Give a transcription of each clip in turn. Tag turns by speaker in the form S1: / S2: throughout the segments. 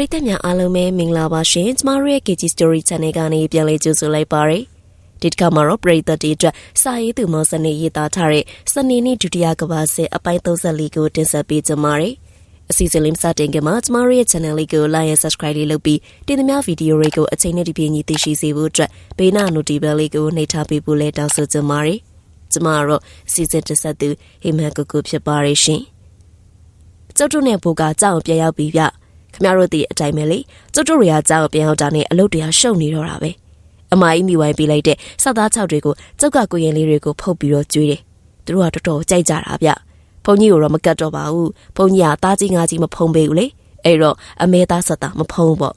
S1: ရိသတ်များအားလုံးပဲမင်္ဂလာပါရှင်ကျမတို့ရဲ့ KG Story Channel ကနေပြန်လည်ကြိုဆိုလိုက်ပါရစေဒီတစ်ခါမှာတော့ပရိသတ်တွေအတွက်စာရေးသူမောစနေရေးသားထားတဲ့စနေနေ့ဒုတိယကဘာစစ်အပိုင်း34ကိုတင်ဆက်ပေးကြပါရစေအစီအစဉ်လေးစတင်ကြမှာကျမတို့ရဲ့ channel လေးကို like နဲ့ subscribe လေးလုပ်ပြီးတင်သမျှဗီဒီယိုတွေကိုအချိန်နဲ့ဒီပြင်းကြီးသိရှိစေဖို့အတွက်ဘေးနာ notification လေးကိုနှိပ်ထားပေးဖို့လည်းတောင်းဆိုကြပါရစေကျမတို့အစီအစဉ်တစ်ဆက်သူဟိမန်ကိုကိုဖြစ်ပါရရှင်ကျုပ်တို့နဲ့ဘူကကြောက်အောင်ပြန်ရောက်ပြီးပြ ခမရတို့ဒီအတိုင်းပဲလေကျုပ်တို့တွေကကြောက်အောင်ပြန်ရောက်တာနဲ့အလုပ်တရားရှုပ်နေတော့တာပဲအမကြီးမိဝိုင်းပေးလိုက်တဲ့စက်သား၆တွေကိုကျုပ်ကကိုရင်လေးတွေကိုဖုတ်ပြီးတော့ကျွေးတယ်သူတို့ကတော်တော်ကြိုက်ကြတာဗျဘုန်းကြီးကိုတော့မကတ်တော့ပါဘူးဘုန်းကြီးကသားကြီးငါကြီးမဖုံးပေးဘူးလေအဲ့တော့အမဲသားဆက်သားမဖုံးပေါ့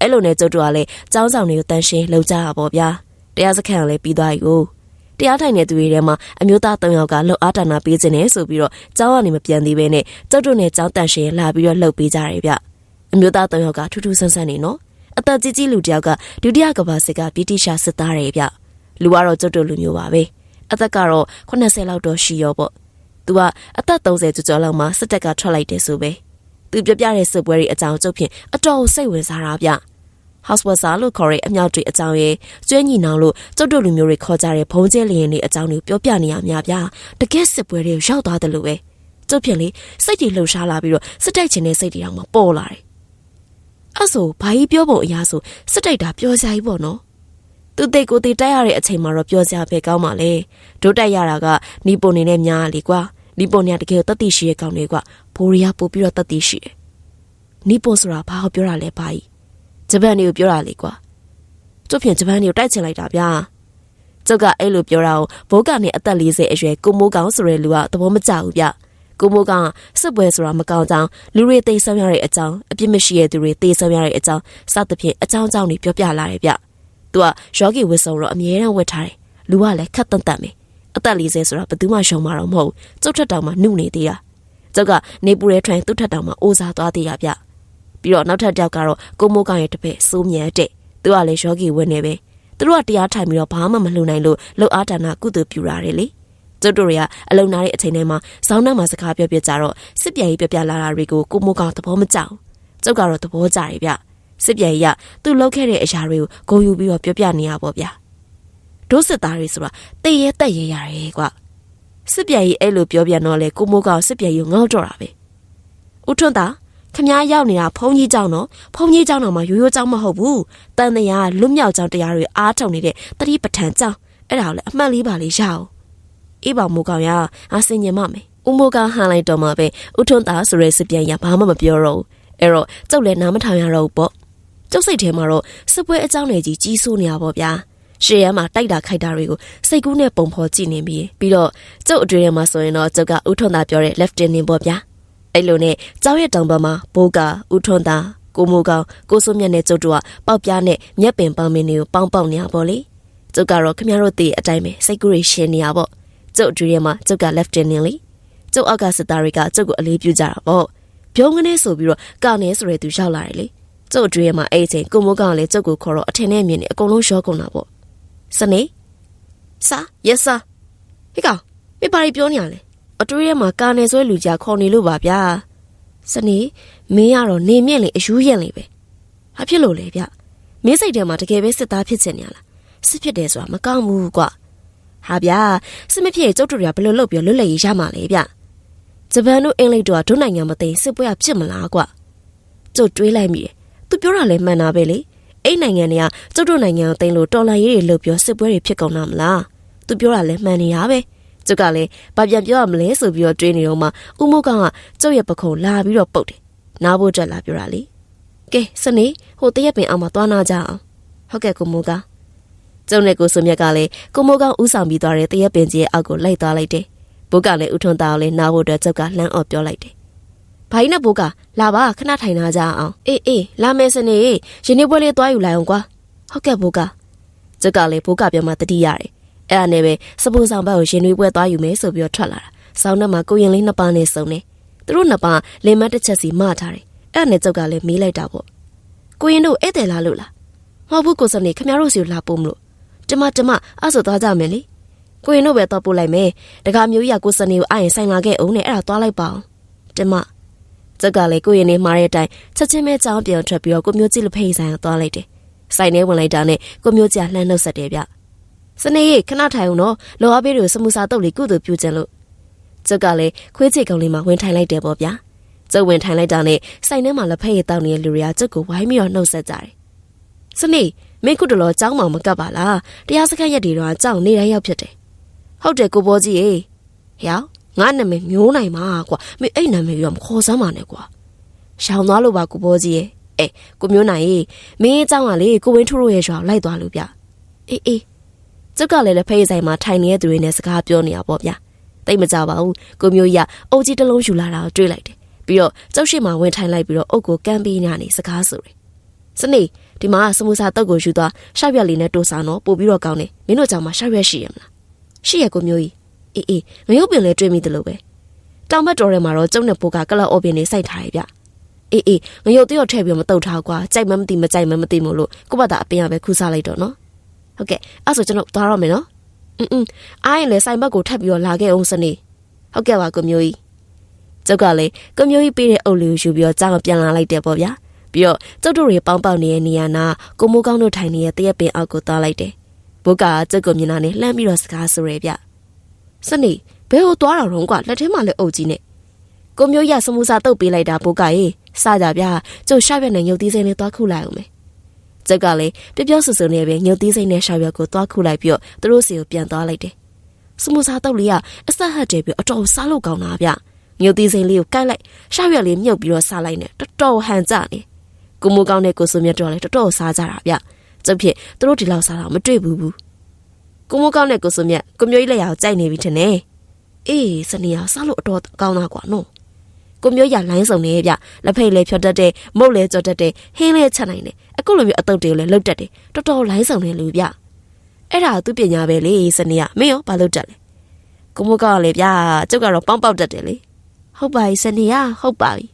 S1: အဲ့လိုနဲ့ကျုပ်တို့ကလည်းចောင်းဆောင်တွေကိုတန်းရှင်းလှုပ်ကြတာပေါ့ဗျာတရားစခန်းကလည်းပြီးသွားပြီကိုတရားထိုင်တဲ့သူတွေထဲမှာအမျိုးသား၃ယောက်ကလှုပ်အားတနာပေးခြင်းနဲ့ဆိုပြီးတော့ကျောင်းကနေမပြန်သေးဘဲနဲ့ကျုပ်တို့နဲ့ကျောင်းတန်ရှင်လာပြီးတော့လှုပ်ပေးကြတယ်ဗျ အမျိုးသား၃ယောက်ကထူးထူးဆန်းဆန်းနေနော်အသက်ကြီးကြီးလူတစ်ယောက်ကဒုတိယကမ္ဘာစစ်ကဗြိတိရှာစစ်သားတွေဗျလူကတော့ကျုပ်တို့လူမျိုးပါပဲအသက်ကတော့80လောက်တော့ရှိရောပေါ့သူကအသက်30ကျော်ကျော်လောက်မှစစ်တပ်ကထွက်လိုက်တယ်ဆိုပဲသူပြပြတဲ့စစ်ပွဲတွေအကြောင်းကျုပ်ဖြင့်အတော်စိတ်ဝင်စားတာဗျ Houseworker လို့ခေါ်တဲ့အမြောက်တွေအကြောင်းရဲ့ကျွဲညီနောင်လို့ကျုပ်တို့လူမျိုးတွေခေါ်ကြတဲ့ဘုံကျဲလျင်တွေအကြောင်းတွေပြောပြနေရများဗျာတကယ်စစ်ပွဲတွေရောက်သွားတယ်လို့ပဲကျုပ်ဖြင့်လေစိတ်တွေလှုပ်ရှားလာပြီးတော့စစ်တိုက်ခြင်းနဲ့စိတ်တွေတောင်မှပေါ်လာတယ် အဲ့ဆိုဘာကြီးပြောပုံအရာဆိုစစ်တိုက်တာပြောစရာကြီးပေါ့နော်သူတိတ်ကိုတိတိုက်ရတဲ့အချိန်မှာတော့ပြောစရာပဲကောင်းပါလေဒုတိုက်ရတာကနီပုံနေနဲ့များလေကွာနီပုံနေကတကယ်တတ်သိရှိရဲ့ကောင်းလေကွာဘိုးရီယာပို့ပြီးတော့တတ်သိရှိတယ်နီပုံဆိုတာဘာကိုပြောတာလဲဘာကြီးဂျပန်တွေကိုပြောတာလေကွာသူ့ဖြင့်ဂျပန်တွေကိုတိုက်ချင်လိုက်တာဗျာကျုပ်ကအဲ့လိုပြောတာကိုဘိုးကနေအသက်40အရွယ်ကိုမိုးကောင်ဆိုတဲ့လူကသဘောမကျဘူးဗျ ကိုမိုးကောင်စစ်ပွဲဆိုတာမကောင်းကြောင်းလူတွေသိမ်းဆောင်ရတဲ့အကြောင်းအပြစ်မရှိတဲ့သူတွေသိမ်းဆောင်ရတဲ့အကြောင်းစသဖြင့်အကြောင်းကြောင်းတွေပြောပြလာတယ်ဗျသူကရောဂီဝစ်ဆုံတော့အမြဲတမ်းဝတ်ထားတယ်လူကလည်းခက်တန့်တန့်ပဲအသက်40ဆိုတာဘယ်သူမှရှုံမှာတော့မဟုတ်ကျုပ်ထက်တောင်မှနှုတ်နေသေးတာကျုပ်ကနေပူရဲထွန်သူ့ထက်တောင်မှအိုးစားသွားသေးရဗျပြီးတော့နောက်ထပ်တစ်ယောက်ကတော့ကိုမိုးကောင်ရဲ့တပည့်စိုးမြတ်တဲ့သူကလည်းယောဂီဝင်နေပဲသူတို့ကတရားထိုင်ပြီးတော့ဘာမှမလှူနိုင်လို့လှုပ်အားဒါနာကုသပြုရတယ်လေ ကျုပ်တို့တွေကအလုံနာတဲ့အချိန်ထဲမှာဇောင်းနာမှာစကားပြောပြကြတော့စစ်ပြန်ရေးပြပြလာတာတွေကိုကိုမိုးကောင်သဘောမကျဘူးကျုပ်ကတော့သဘောကျတယ်ဗျစစ်ပြန်ရေးကသူ့လောက်ခဲ့တဲ့အရာတွေကိုဂုံယူပြီးတော့ပြောပြနေရပေါ့ဗျာဒုစစ်သားတွေဆိုတာတည့်ရဲတက်ရဲရတယ်ကွာစစ်ပြန်ရေးအဲ့လိုပြောပြန်တော့လေကိုမိုးကောင်စစ်ပြန်ရေးငေါ့တော့တာပဲဦးထွန်းသားခမားရောက်နေတာဘုံကြီးကြောင့်တော့ဘုံကြီးကြောင့်တော့မှရိုးရိုးကြောင့်မဟုတ်ဘူးတန်တရားလွတ်မြောက်ကြောင့်တရားတွေအားထုတ်နေတဲ့တတိပဋ္ဌာန်ကြောင့်အဲ့ဒါကိုလည်းအမှတ်လေးပါလေးရအောင် အေးပါမိုးကောင်ရအစင်ညင်မမယ်ဦးမိုးကောင်ဟန်လိုက်တော့မှပဲဦးထွန်းသားဆိုရဲစပြန်ရဘာမှမပြောတော့ဘူးအဲ့တော့ကျုပ်လည်းနားမထောင်ရတော့ဘူးပေါ့ကျုပ်စိတ်ထဲမှာတော့စစ်ပွဲအကြောင်းတွေကြီးကြီးဆိုးနေတာပေါ့ဗျာရှေ့ရမှာတိုက်တာခိုက်တာတွေကိုစိတ်ကူးနဲ့ပုံဖော်ကြည့်နေပြီးပြီးတော့ကျုပ်အတွင်းထဲမှာဆိုရင်တော့ကျုပ်ကဦးထွန်းသားပြောတဲ့ lieutenant ပေါ့ဗျာအဲ့လိုနဲ့ကြောက်ရက်တောင်ပေါ်မှာဘိုးကဦးထွန်းသားကိုမိုးကောင်ကိုစိုးမြတ်နဲ့ကျုပ်တို့ကပေါက်ပြားနဲ့မျက်ပင်ပေါင်းမင်းတွေကိုပေါင်းပေါက်နေရပါလေကျုပ်ကတော့ခင်ဗျားတို့တည်အတိုင်းပဲစိတ်ကူးရရှင်းနေရပေါ့ ကျုပ်အတွင်းထဲမှာကျုပ်က lieutenant လေကျုပ်အောက်ကစစ်သားတွေကကျုပ်ကိုအလေးပြုကြတာပေါ့ပြုံးကနေဆိုပြီးတော့ကနေဆိုရဲသူရောက်လာတယ်လေကျုပ်အတွင်းထဲမှာအဲ့အချိန်ကိုမိုးကောင်ကလည်းကျုပ်ကိုခေါ်တော့အထင်နဲ့မြင်နေအကုန်လုံးရောကုန်တာပေါ့စနေစာ yes sir ဟေ့ကောင်မပါရီပြောနေရလဲအတွေးထဲမှာကာနယ်ဆွဲလူကြီးခေါ်နေလို့ပါဗျာစနေမင်းကတော့နေမြင့်လေအယူရင်လေပဲဘာဖြစ်လို့လဲဗျမင်းစိတ်ထဲမှာတကယ်ပဲစစ်သားဖြစ်ချင်နေရလားစစ်ဖြစ်တယ်ဆိုတာမကောင်းဘူးကွာ ဟာဗျာစစ်မဖြစ်ကျုပ်တို့တွေကဘယ်လိုလုပ်ပြီးလွတ်လပ်ရေးရမှာလဲဗျဂျပန်တို့အင်္ဂလိပ်တို့ကဒုနိုင်ငံမသိစစ်ပွဲကဖြစ်မလားကွာကျုပ်တွေးလိုက်မိတယ်သူပြောတာလည်းမှန်တာပဲလေအဲ့နိုင်ငံတွေကကျုပ်တို့နိုင်ငံကိုသိမ်းလို့တော်လှန်ရေးတွေလုပ်ပြီးစစ်ပွဲတွေဖြစ်ကုန်တာမလားသူပြောတာလည်းမှန်နေရပဲကျုပ်ကလည်းဘာပြန်ပြောရမလဲဆိုပြီးတော့တွေးနေတော့မှဦးမိုးကောင်ကကျုပ်ရဲ့ပခုံးလာပြီးတော့ပုတ်တယ်နားဖို့တက်လာပြောတာလေကဲစနေဟိုတရက်ပင်အောင်မသွားနာကြအောင်ဟုတ်ကဲ့ကိုမိုးက ကျုံနဲ့ကိုစုံမြက်ကလည်းကိုမိုးကောင်ဥဆောင်ပြီးသွားတဲ့တရက်ပင်ကြီးရဲ့အောက်ကိုလိုက်သွားလိုက်တယ်ဘိုးကလည်းဥထွန်းသားကိုလည်းနားဖို့အတွက်ကျုပ်ကလှမ်းအော်ပြောလိုက်တယ်ဘာကြီးနဲ့ဘိုးကလာပါခဏထိုင်နာကြအောင်အေးအေးလာမယ်စနေရင်းနှီးပွဲလေးသွားယူလိုက်အောင်ကွာဟုတ်ကဲ့ဘိုးကကျုပ်ကလည်းဘိုးကပြောမှတတိရတယ်အဲ့ဒါနဲ့ပဲစပူဆောင်ဘက်ကိုရင်နှွေးပွဲသွားယူမယ်ဆိုပြီးတော့ထွက်လာတာဆောင်းထဲမှာကိုရင်လေးနှစ်ပါးနဲ့စုံနေသူတို့နှစ်ပါးလင်မတစ်ချက်စီမထားတယ်အဲ့ဒါနဲ့ကျုပ်ကလည်းမေးလိုက်တာပေါ့ကိုရင်တို့ဧည့်သည်လားလို့လားမဟုတ်ဘူးကိုစနေခမရတို့စီလာပို့မလို့ ကျမကျမအဲ့ဆိုသွားကြမယ်လေကိုရင်တို့ပဲတော့ပို့လိုက်မယ်တခါမျိုးကြီးကကိုစနေကိုအရင်ဆိုင်လာခဲ့အောင်နဲ့အဲ့ဒါသွားလိုက်ပါအောင်ကျမကျုပ်ကလည်းကိုရင်နေမှားတဲ့အတိုင်းချက်ချင်းပဲကြောင်းပြန်ထွက်ပြီးတော့ကိုမျိုးကြီးလက်ဖေးဆိုင်ကိုသွားလိုက်တယ်ဆိုင်ထဲဝင်လိုက်တာနဲ့ကိုမျိုးကြီးကလှမ်းနှုတ်ဆက်တယ်ဗျစနေရေခဏထိုင်အောင်နော်လောအားပေးတွေကိုစမူစာတုပ်လေးကုသိုလ်ပြုခြင်းလို့ကျုပ်ကလည်းခွေးချေကုံလေးမှာဝင်ထိုင်လိုက်တယ်ပေါ့ဗျာကျုပ်ဝင်ထိုင်လိုက်တာနဲ့ဆိုင်ထဲမှာလက်ဖက်ရည်တောက်နေတဲ့လူတွေကကျုပ်ကိုဝိုင်းပြီးတော့နှုတ်ဆက်ကြတယ်စနေ မင်းကုတလောចောင်းမောင်မကပ်ပါလားတရားစခတ်ရက်တွေတော့ကြောင်းနေတိုင်းရောက်ဖြစ်တယ်ဟုတ်တယ်ကိုဘောကြီးရေဟျောငါနာမည်မျိုးနိုင်မှာကွာမင်းအဲ့နာမည်ရောမခေါ်စမ်းပါနဲ့ကွာရှောင်သွားလို့ပါကိုဘောကြီးရေအေးကိုမျိုးနိုင်ရေမင်းအကြောင်းကလေကိုဝင်းထုတို့ရဲ့ရွာလိုက်သွားလို့ဗျအေးအေးကျုပ်ကလည်းလက်ဖေးဆိုင်မှာထိုင်နေတဲ့သူတွေနဲ့စကားပြောနေတာပေါ့ဗျတိတ်မကြပါဘူးကိုမျိုးကြီးကအုပ်ကြီးတစ်လုံးယူလာတာကိုတွေ့လိုက်တယ်ပြီးတော့ကျုပ်ရှိမှဝင်ထိုင်လိုက်ပြီးတော့အုပ်ကိုကမ်းပေးနေနေစကားဆိုတယ် စနေဒီမှာစမူစာတုတ်ကိုယူသွားရှောက်ရက်လေးနဲ့တိုးစားတော့ပို့ပြီးတော့ကောင်းတယ်မင်းတို့ကြောင့်မရှောက်ရက်ရှိရမလားရှိရကိုမျိုးကြီးအေးအေးငရုတ်ပင်လည်းတွေ့မိတယ်လို့ပဲတောင်ဘက်တော်ထဲမှာတော့ကျုံနဲ့ပိုးကကလောက်အော်ပင်နေစိုက်ထားရဗျအေးအေးငရုတ်တရော့ထည့်ပြီးမတုတ်ထားကွာကြိုက်မှမသိမကြိုက်မှမသိမို့လို့ကိုယ့်ဘာသာအပင်ရပဲခူးစားလိုက်တော့နော်ဟုတ်ကဲ့အဲ့ဆိုကျွန်တော်သွားရမယ်နော်အင်းအင်းအားရင်လည်းဆိုင်ဘက်ကိုထပ်ပြီးတော့လာခဲ့အောင်စနေဟုတ်ကဲ့ပါကိုမျိုးကြီးကျုပ်ကလည်းကိုမျိုးကြီးပေးတဲ့အုပ်လေးကိုယူပြီးတော့ကြောင်ပြန်လာလိုက်တယ်ပေါ့ဗျာ ပြီးတော့ကျုပ်တို့တွေပေါင်းပေါက်နေတဲ့နေရာနာကိုမိုးကောင်းတို့ထိုင်နေတဲ့တရက်ပင်အောက်ကိုသွားလိုက်တယ်ဘုကကျုပ်ကိုမြင်တာနဲ့လှမ်းပြီးတော့စကားဆိုရဲဗျစနေဘဲကိုသွားတာတော့ကွာလက်ထဲမှာလည်းအုပ်ကြီးနဲ့ကိုမျိုးရစမူစာတုတ်ပေးလိုက်တာဘုကရေစကြဗျာကျုပ်ရှာရွက်နဲ့ညုတ်သီးစိမ်းလေးသွားခုလိုက်အောင်မယ်ကျုပ်ကလည်းပြပြောဆူဆူနဲ့ပဲညုတ်သီးစိမ်းနဲ့ရှာရွက်ကိုသွားခုလိုက်ပြီးတော့သူတို့စီကိုပြန်သွားလိုက်တယ်စမူစာတုတ်လေးကအဆက်ဟတ်တယ်ပြီးအတော်စားလို့ကောင်းတာဗျညုတ်သီးစိမ်းလေးကိုကိုက်လိုက်ရှာရွက်လေးမြုပ်ပြီးတော့စားလိုက်နေတော်တော်ဟန်ကြနေ ကိုမိုးကောင်းတဲ့ကိုစုမြတ်တော်လည်းတော်တော်စားကြတာဗျကျုပ်ဖြစ်သူတို့ဒီလောက်စားတာမတွေ့ဘူးဘူးကိုမိုးကောင်းတဲ့ကိုစုမြတ်ကိုမျိုးကြီးလက်ရအောင်ကြိုက်နေပြီထင်တယ်အေးစနေရစားလို့အတော်ကောင်းတာကွာနော်ကိုမျိုးရလိုင်းစုံနေဗျလက်ဖိတ်လေးဖြောတတ်တဲ့မုတ်လေးကြော်တတ်တဲ့ဟင်းလေးချက်နိုင်တယ်အခုလိုမျိုးအတုပ်တွေကိုလည်းလုတ်တတ်တယ်တော်တော်လိုင်းစုံနေလူဗျအဲ့ဒါသူပညာပဲလေစနေရမင်းရောဘာလုပ်တတ်လဲကိုမိုးကောင်းလေဗျကျုပ်ကတော့ပေါင်းပေါက်တတ်တယ်လေဟုတ်ပါပြီစနေရဟုတ်ပါပြီ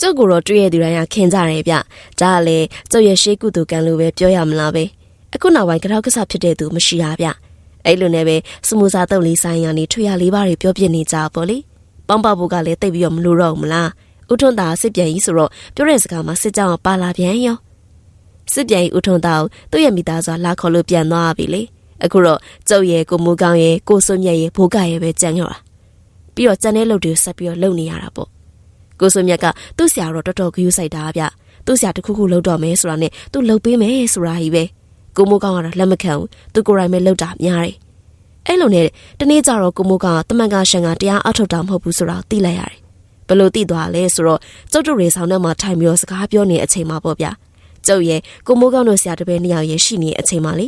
S1: ကျုပ်ကိုတော့တွေ့ရသူတိုင်းကခင်ကြတယ်ဗျဒါကလေကျုပ်ရဲ့ရှေးကုသူကံလို့ပဲပြောရမလားပဲအခုနောက်ပိုင်းကြောက်ကစားဖြစ်တဲ့သူမရှိတာဗျအဲ့လိုနဲ့ပဲစမူစာတုပ်လေးဆိုင်ရနေထွေရလေးပါးတွေပြောပြနေကြပေါ့လေပေါင်းပဖို့ကလည်းတိတ်ပြီးတော့မလို့တော့ဘူးမလားဥထွန်းသားစစ်ပြန်ကြီးဆိုတော့ပြောတဲ့စကားမှာစစ်ကြောင်ပါလာပြန်ရောစစ်ပြန်ကြီးဥထွန်းသားကိုသူ့ရဲ့မိသားစုလာခေါ်လို့ပြန်သွားပြီလေအခုတော့ကျုပ်ရဲ့ကိုမိုးကောင်းရဲ့ကိုစွမြတ်ရဲ့ဘိုးကရဲ့ပဲကြံ့ရောတာပြီးတော့ကြံတဲ့လုပ်တွေဆက်ပြီးတော့လုပ်နေရတာပေါ့ ကိုစွမြတ်ကသူ့ဆရာတော့တော်တော်ဂရုစိုက်တာဗျသူ့ဆရာတခုခုလုပ်တော့မယ်ဆိုတာနဲ့သူလုပ်ပေးမယ်ဆိုတာကြီးပဲကိုမိုးကောင်းကတော့လက်မခံဘူးသူကိုယ်တိုင်ပဲလုပ်တာများတယ်အဲ့လိုနဲ့တနေ့ကျတော့ကိုမိုးကောင်းကတမန်ကရှန်ကတရားအထုတ်တာမဟုတ်ဘူးဆိုတာသိလိုက်ရတယ်ဘလို့သိသွားလဲဆိုတော့ကျုပ်တို့ရေဆောင်ထဲမှာထိုင်ပြီးတော့စကားပြောနေတဲ့အချိန်မှာပေါ့ဗျာကျုပ်ရဲ့ကိုမိုးကောင်းတို့ဆရာတပည့်နှစ်ယောက်ရဲ့ရှိနေတဲ့အချိန်မှာလေ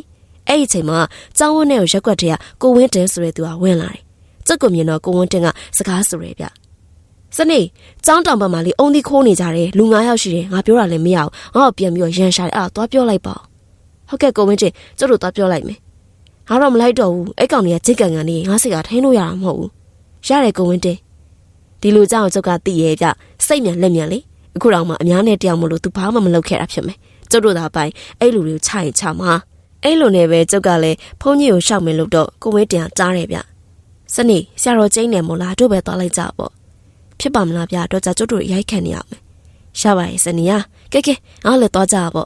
S1: အဲ့ဒီအချိန်မှာကျောင်းဝန်းထဲကိုရက်ွက်တဲ့ကကိုဝင်းတင်ဆိုတဲ့သူကဝင်လာတယ်ကျုပ်ကမြင်တော့ကိုဝင်းတင်ကစကားဆိုရဲဗျ စနေကျောင်းတောင်ဘက်မှာလေအုံဒီခိုးနေကြတယ်လူ9ယောက်ရှိတယ်ငါပြောတာလည်းမရအောင်ငါ့ကိုပြန်ပြီးတော့ရန်ရှာတယ်အဲ့ဒါသွားပြောလိုက်ပါဟုတ်ကဲ့ကိုဝင်းတင်ကျုပ်တို့သွားပြောလိုက်မယ်ငါတော့မလိုက်တော့ဘူးအဲ့ကောင်တွေကဂျစ်ကန်ကန်နေငါစိတ်ကထိန်းလို့ရတာမဟုတ်ဘူးရတယ်ကိုဝင်းတင်ဒီလိုကြောင့်ကျုပ်ကသိရဲ့ဗျစိတ်မြန်လက်မြန်လေအခုတော့မှအများနဲ့တယောက်မလို့သူဘာမှမလုပ်ခဲ့တာဖြစ်မယ်ကျုပ်တို့သာပိုင်အဲ့လူတွေကိုချရင်ချမှာအဲ့လိုနဲ့ပဲကျုပ်ကလည်းဖုန်းကြီးကိုရှောက်မယ်လို့တော့ကိုဝင်းတင်ကြားတယ်ဗျစနေဆရာတော်ကျင်းနေမို့လားတို့ပဲသွားလိုက်ကြပေါ့ ဖြစ်ပါမလားဗျတော့ကြကျုပ်တို့ရိုက်ခံနေရမယ်ရှာပါရဲ့စနေရကဲကဲအားလည်းသွားကြပါ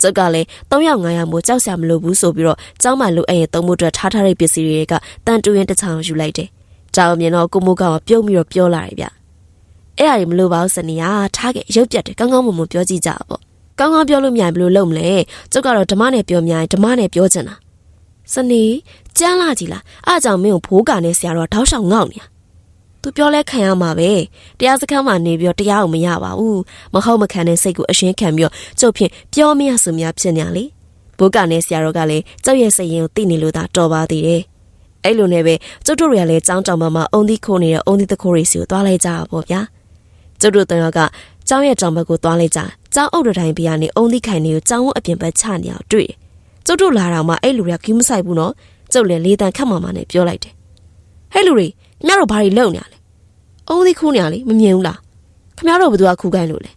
S1: ကျုပ်ကလည်း၃ယောက်၅ယောက်မို့ကြောက်စရာမလိုဘူးဆိုပြီးတော့ကျောင်းမှာလူအဲ့ရဲ့သုံးဖို့အတွက်ထားထားတဲ့ပစ္စည်းတွေကတန်တူရင်တစ်ချောင်းယူလိုက်တယ်။ကြောင်မြင်တော့ကိုမိုးကပြုံးပြီးတော့ပြောလာတယ်ဗျ။အဲ့အရာတွေမလိုပါဘူးစနေရထားခဲ့ရုပ်ပြတ်တယ်ကောင်းကောင်းမွန်မွန်ပြောကြည့်ကြပါပေါ့။ကောင်းကောင်းပြောလို့မြိုင်ဘလို့လုပ်မလဲ။ကျုပ်ကတော့ဓမ္မနဲ့ပြောမြိုင်ဓမ္မနဲ့ပြောချင်တာ။စနေကြမ်းလာကြည်လား။အားကြောင့်မင်းကိုဘိုးကနဲ့ဆရာတော်တောက်လျှောက်ငေါ့နေတာ။ तू ပြောလဲခံရမှာပဲတရားစခန်းမှာနေပြီးတော့တရားအောင်မရပါဘူးမဟုတ်မခံတဲ့စိတ်ကိုအရှင်းခံပြီးတော့ကျုပ်ဖြင့်ပြောမရစုများဖြစ်နေလေဘိုးကနဲ့ဆရာတော်ကလည်းကျုပ်ရဲ့စိတ်ရင်ကိုသိနေလို့သာတော်ပါသေးတယ်အဲ့လိုနဲ့ပဲကျုပ်တို့တွေကလည်းចောင်းတောင်ပေါ်မှာအုံသီးခိုးနေတဲ့အုံသီးတခိုးတွေစီကိုသွားလိုက်ကြတာပေါ့ဗျာကျုပ်တို့တန်ရောက်ကကျောင်းရဲ့တောင်ဘက်ကိုသွားလိုက်ကြကျောင်းအုပ်တတိုင်းပြကနေအုံသီးခိုင်တွေကိုကျောင်းဝအပြင်ဘက်ချနေအောင်တွေ့တယ်ကျုပ်တို့လာတော့မှအဲ့လူတွေကကြီးမဆိုင်ဘူးနော်ကျုပ်လည်းလေးတန်ခတ်မှမှနဲ့ပြောလိုက်တယ်ဟဲ့လူတွေ ညတော့ဘာတွေလုပ်နေရလဲအုံးသီးခူးနေရလေမမြင်ဘူးလားခမရတော့ဘသူကခူးခိုင်းလို့လဲ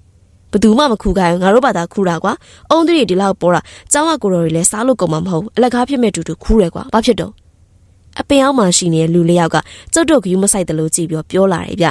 S1: ဘသူမှမခူးခိုင်းငါတို့ဘာသာခူးတာကွာအုံးသီးတွေဒီလောက်ပေါ်တာကျောင်းကကိုတော်တွေလည်းစားလို့ကုန်မှာမဟုတ်အလက်ကားဖြစ်မဲ့တူတူခူးတယ်ကွာဘာဖြစ်တော့အပင်အောင်မှရှိနေတဲ့လူလေးယောက်ကကျုပ်တို့ကယူမဆိုင်တယ်လို့ကြည့်ပြီးပြောလာတယ်ဗျ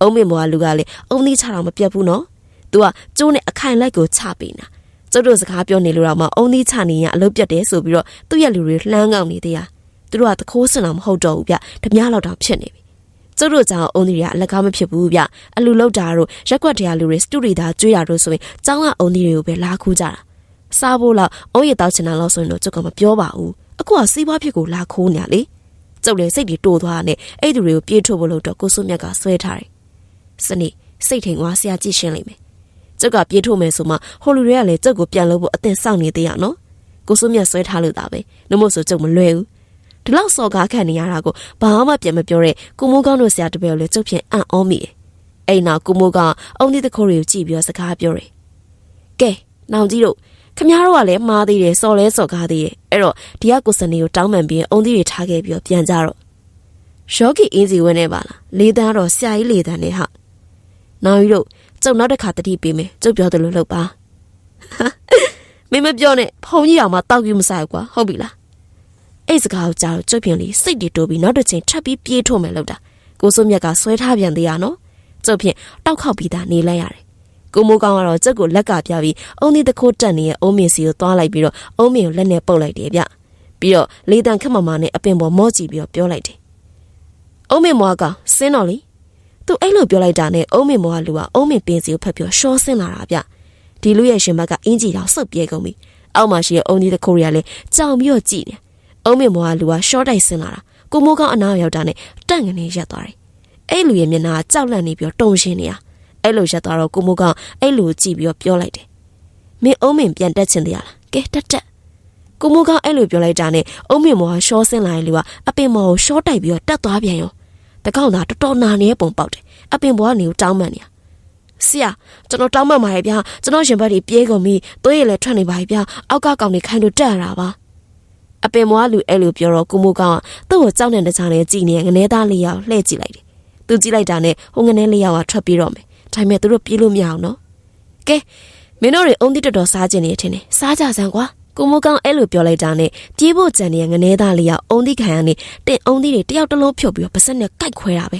S1: အုံးမင်ဘွားလူကလည်းအုံသီးချတော့မပြတ်ဘူးနော်။ तू ကကျိုးနဲ့အခိုင်လိုက်ကိုချပေးနေတာ။ကျုပ်တို့စကားပြောနေလို့တော့မှအုံသီးချနေရင်အလုပ်ပြတ်တယ်ဆိုပြီးတော့သူ့ရဲ့လူတွေလှမ်းကောက်နေသေးရ။သူ တို့ကတခိုးစင်တော့မဟုတ်တော့ဘူးဗျ။ဓမြလောက်တော့ဖြစ်နေပြီ။ကျုပ်တို့ကြောင့်အုံသီးတွေကအလက်ကားမဖြစ်ဘူးဗျ။အလူလောက်တာတို့ရက်ွက်တရားလူတွေစတူဒီသားကျွေးတာတို့ဆိုရင်ចောင်းကအုံသီးတွေကိုပဲလာခူးကြတာ။စားဖို့လောက်အုံးရတောက်ချင်တာလို့ဆိုရင်တော့ကျုပ်ကမပြောပါဘူး။အခုကစီးပွားဖြစ်ကိုလာခိုးနေရလေ။ကျုပ်လည်းစိတ်တွေတိုးသွားတဲ့အဲ့သူတွေကိုပြေးထုတ်ဖို့လို့တော့ကိုစုမြတ်ကဆွဲထားတယ်။စနေစိတ်ထိန်သွားဆရာကြည့်ရှင်းလိုက်မယ်။ကျုပ်ကပြေးထုတ်မယ်ဆိုမှဟိုလူတွေကလည်းကျုပ်ကိုပြန်လို့ဖို့အသင်စောင့်နေသေးရနော်။ကိုစုမြတ်ဆွဲထားလို့ဒါပဲ။နှမို့ဆိုကျုပ်မလွယ်ဘူး။ ဒီလောက်စော်ကားခံနေရတာကိုဘာမှပြန်မပြောတဲ့ကိုမိုးကောင်းတို့ဆရာတပည့်ကိုလည်းကျုပ်ဖြင့်အံ့ဩမိတယ်။အဲ့နောက်ကိုမိုးကောင်းအုံဒီတခိုးတွေကိုကြည့်ပြီးတော့စကားပြောတယ်။ကဲနောင်ကြီးတို့ခမ ्या တို့ကလည်းမှားသေးတယ်စော်လဲစော်ကားသေးတယ်အဲ့တော့ဒီကကိုစနေကိုတောင်းပန်ပြီးအုံသီးတွေထားခဲ့ပြီးတော့ပြန်ကြတော့ရော့ကီအင်းစီဝင်းနေပါလားလေးတန်းတော့ဆရာကြီးလေးတန်းနဲ့ဟာနောက်ရီတို့ကျုံနောက်တစ်ခါတတိပေးမယ်ကျုပ်ပြောတယ်လို့လုပ်ပါမင်းမပြောနဲ့ဖုန်ကြီးအောင်မတောက်ယူမဆိုင်ကွာဟုတ်ပြီလား အဲ့စကားကိုကြားတော့ကျုပ်ပြင်လေးစိတ်တွေတိုးပြီးနောက်တစ်ချိန်ထပ်ပြီးပြေးထုတ်မယ်လို့တာကိုစိုးမြတ်ကဆွဲထားပြန်သေးရနော်ကျုပ်ဖြင့်တောက်ခောက်ပြီးသားနေလိုက်ရတယ်ကိုမိုးကောင်းကတော့ကြက်ကိုလက်ကပြပြီးအုံးဒီတခိုးတက်နေရဲ့အုံးမင်စီကိုသွားလိုက်ပြီးတော့အုံးမင်ကိုလက်နဲ့ပုတ်လိုက်တယ်ဗျပြီးတော့လေးတန်ခက်မမနဲ့အပင်ပေါ်မော့ကြည့်ပြီးတော့ပြောလိုက်တယ်အုံးမင်မွားကဆင်းတော့လေသူအဲ့လိုပြောလိုက်တာနဲ့အုံးမင်မွားလူကအုံးမင်ပင်စီကိုဖက်ပြောရှော့ဆင်းလာတာဗျဒီလူရဲ့ရှင်ဘက်ကအင်းကြီးတော့စုပ်ပြေကုန်ပြီအောက်မှာရှိတဲ့အုံးဒီတခိုးတွေကလည်းကြောင်ပြီးတော့ကြည့်နေ အုံးမင်မွားလူကရှော့တိုက်ဆင်းလာတာကိုမိုးကောင်းအနားရောက်တာနဲ့တန့်ငနေရက်သွားတယ်အဲ့လူရဲ့မျက်နှာကကြောက်လန့်နေပြီးတော့တုံရှင်းနေတာအဲ့လိုရက်သွားတော့ကိုမိုးကအဲ့လိုကြည့်ပြီးတော့ပြောလိုက်တယ်မင်းအုံးမင်ပြန်တက်ချင်တရားလားကဲတက်တက်ကိုမိုးကအဲ့လိုပြောလိုက်တာနဲ့အုံးမင်မောကရှော့ဆင်းလာတဲ့လူကအပင်မောကိုရှော့တိုက်ပြီးတော့တက်သွားပြန်ရောတကောက်သားတော်တော်နာနေတဲ့ပုံပေါက်တယ်အပင်ဘောကနေကိုတောင်းမှန်နေရဆရာကျွန်တော်တောင်းမှန်ပါရဲ့ဗျာကျွန်တော်ရင်ဘတ်တွေပြေးကုန်ပြီသွေးရည်လည်းထွက်နေပါရဲ့ဗျာအောက်ကကောင်တွေခိုင်းလို့တက်ရတာပါ အပင်မွားလူအဲ့လိုပြောတော့ကိုမိုးကောင်ကသူ့ကိုကြောက်နေတဲ့ချာနဲ့ကြည်နေငနေသားလေးယောက်လှည့်ကြည့်လိုက်တယ်သူကြည့်လိုက်တာနဲ့ဟိုငနေလေးယောက်ကထွက်ပြေးတော့မယ်ဒါပေမဲ့သူတို့ပြေးလို့မရအောင်နော်ကဲမင်းတို့တွေအုံးတိတော်တော်စားကျင်နေတယ်ထင်တယ်စားကြစမ်းကွာကိုမိုးကောင်းအဲ့လိုပြောလိုက်တာနဲ့ပြေးဖို့ကြံနေတဲ့ငနေသားလေးကအုံးတိခံရနေတင်အုံးတိတွေတယောက်တစ်လုံးဖြုတ်ပြီးတော့ပါစက်နဲ့ကိုက်ခွဲတာပဲ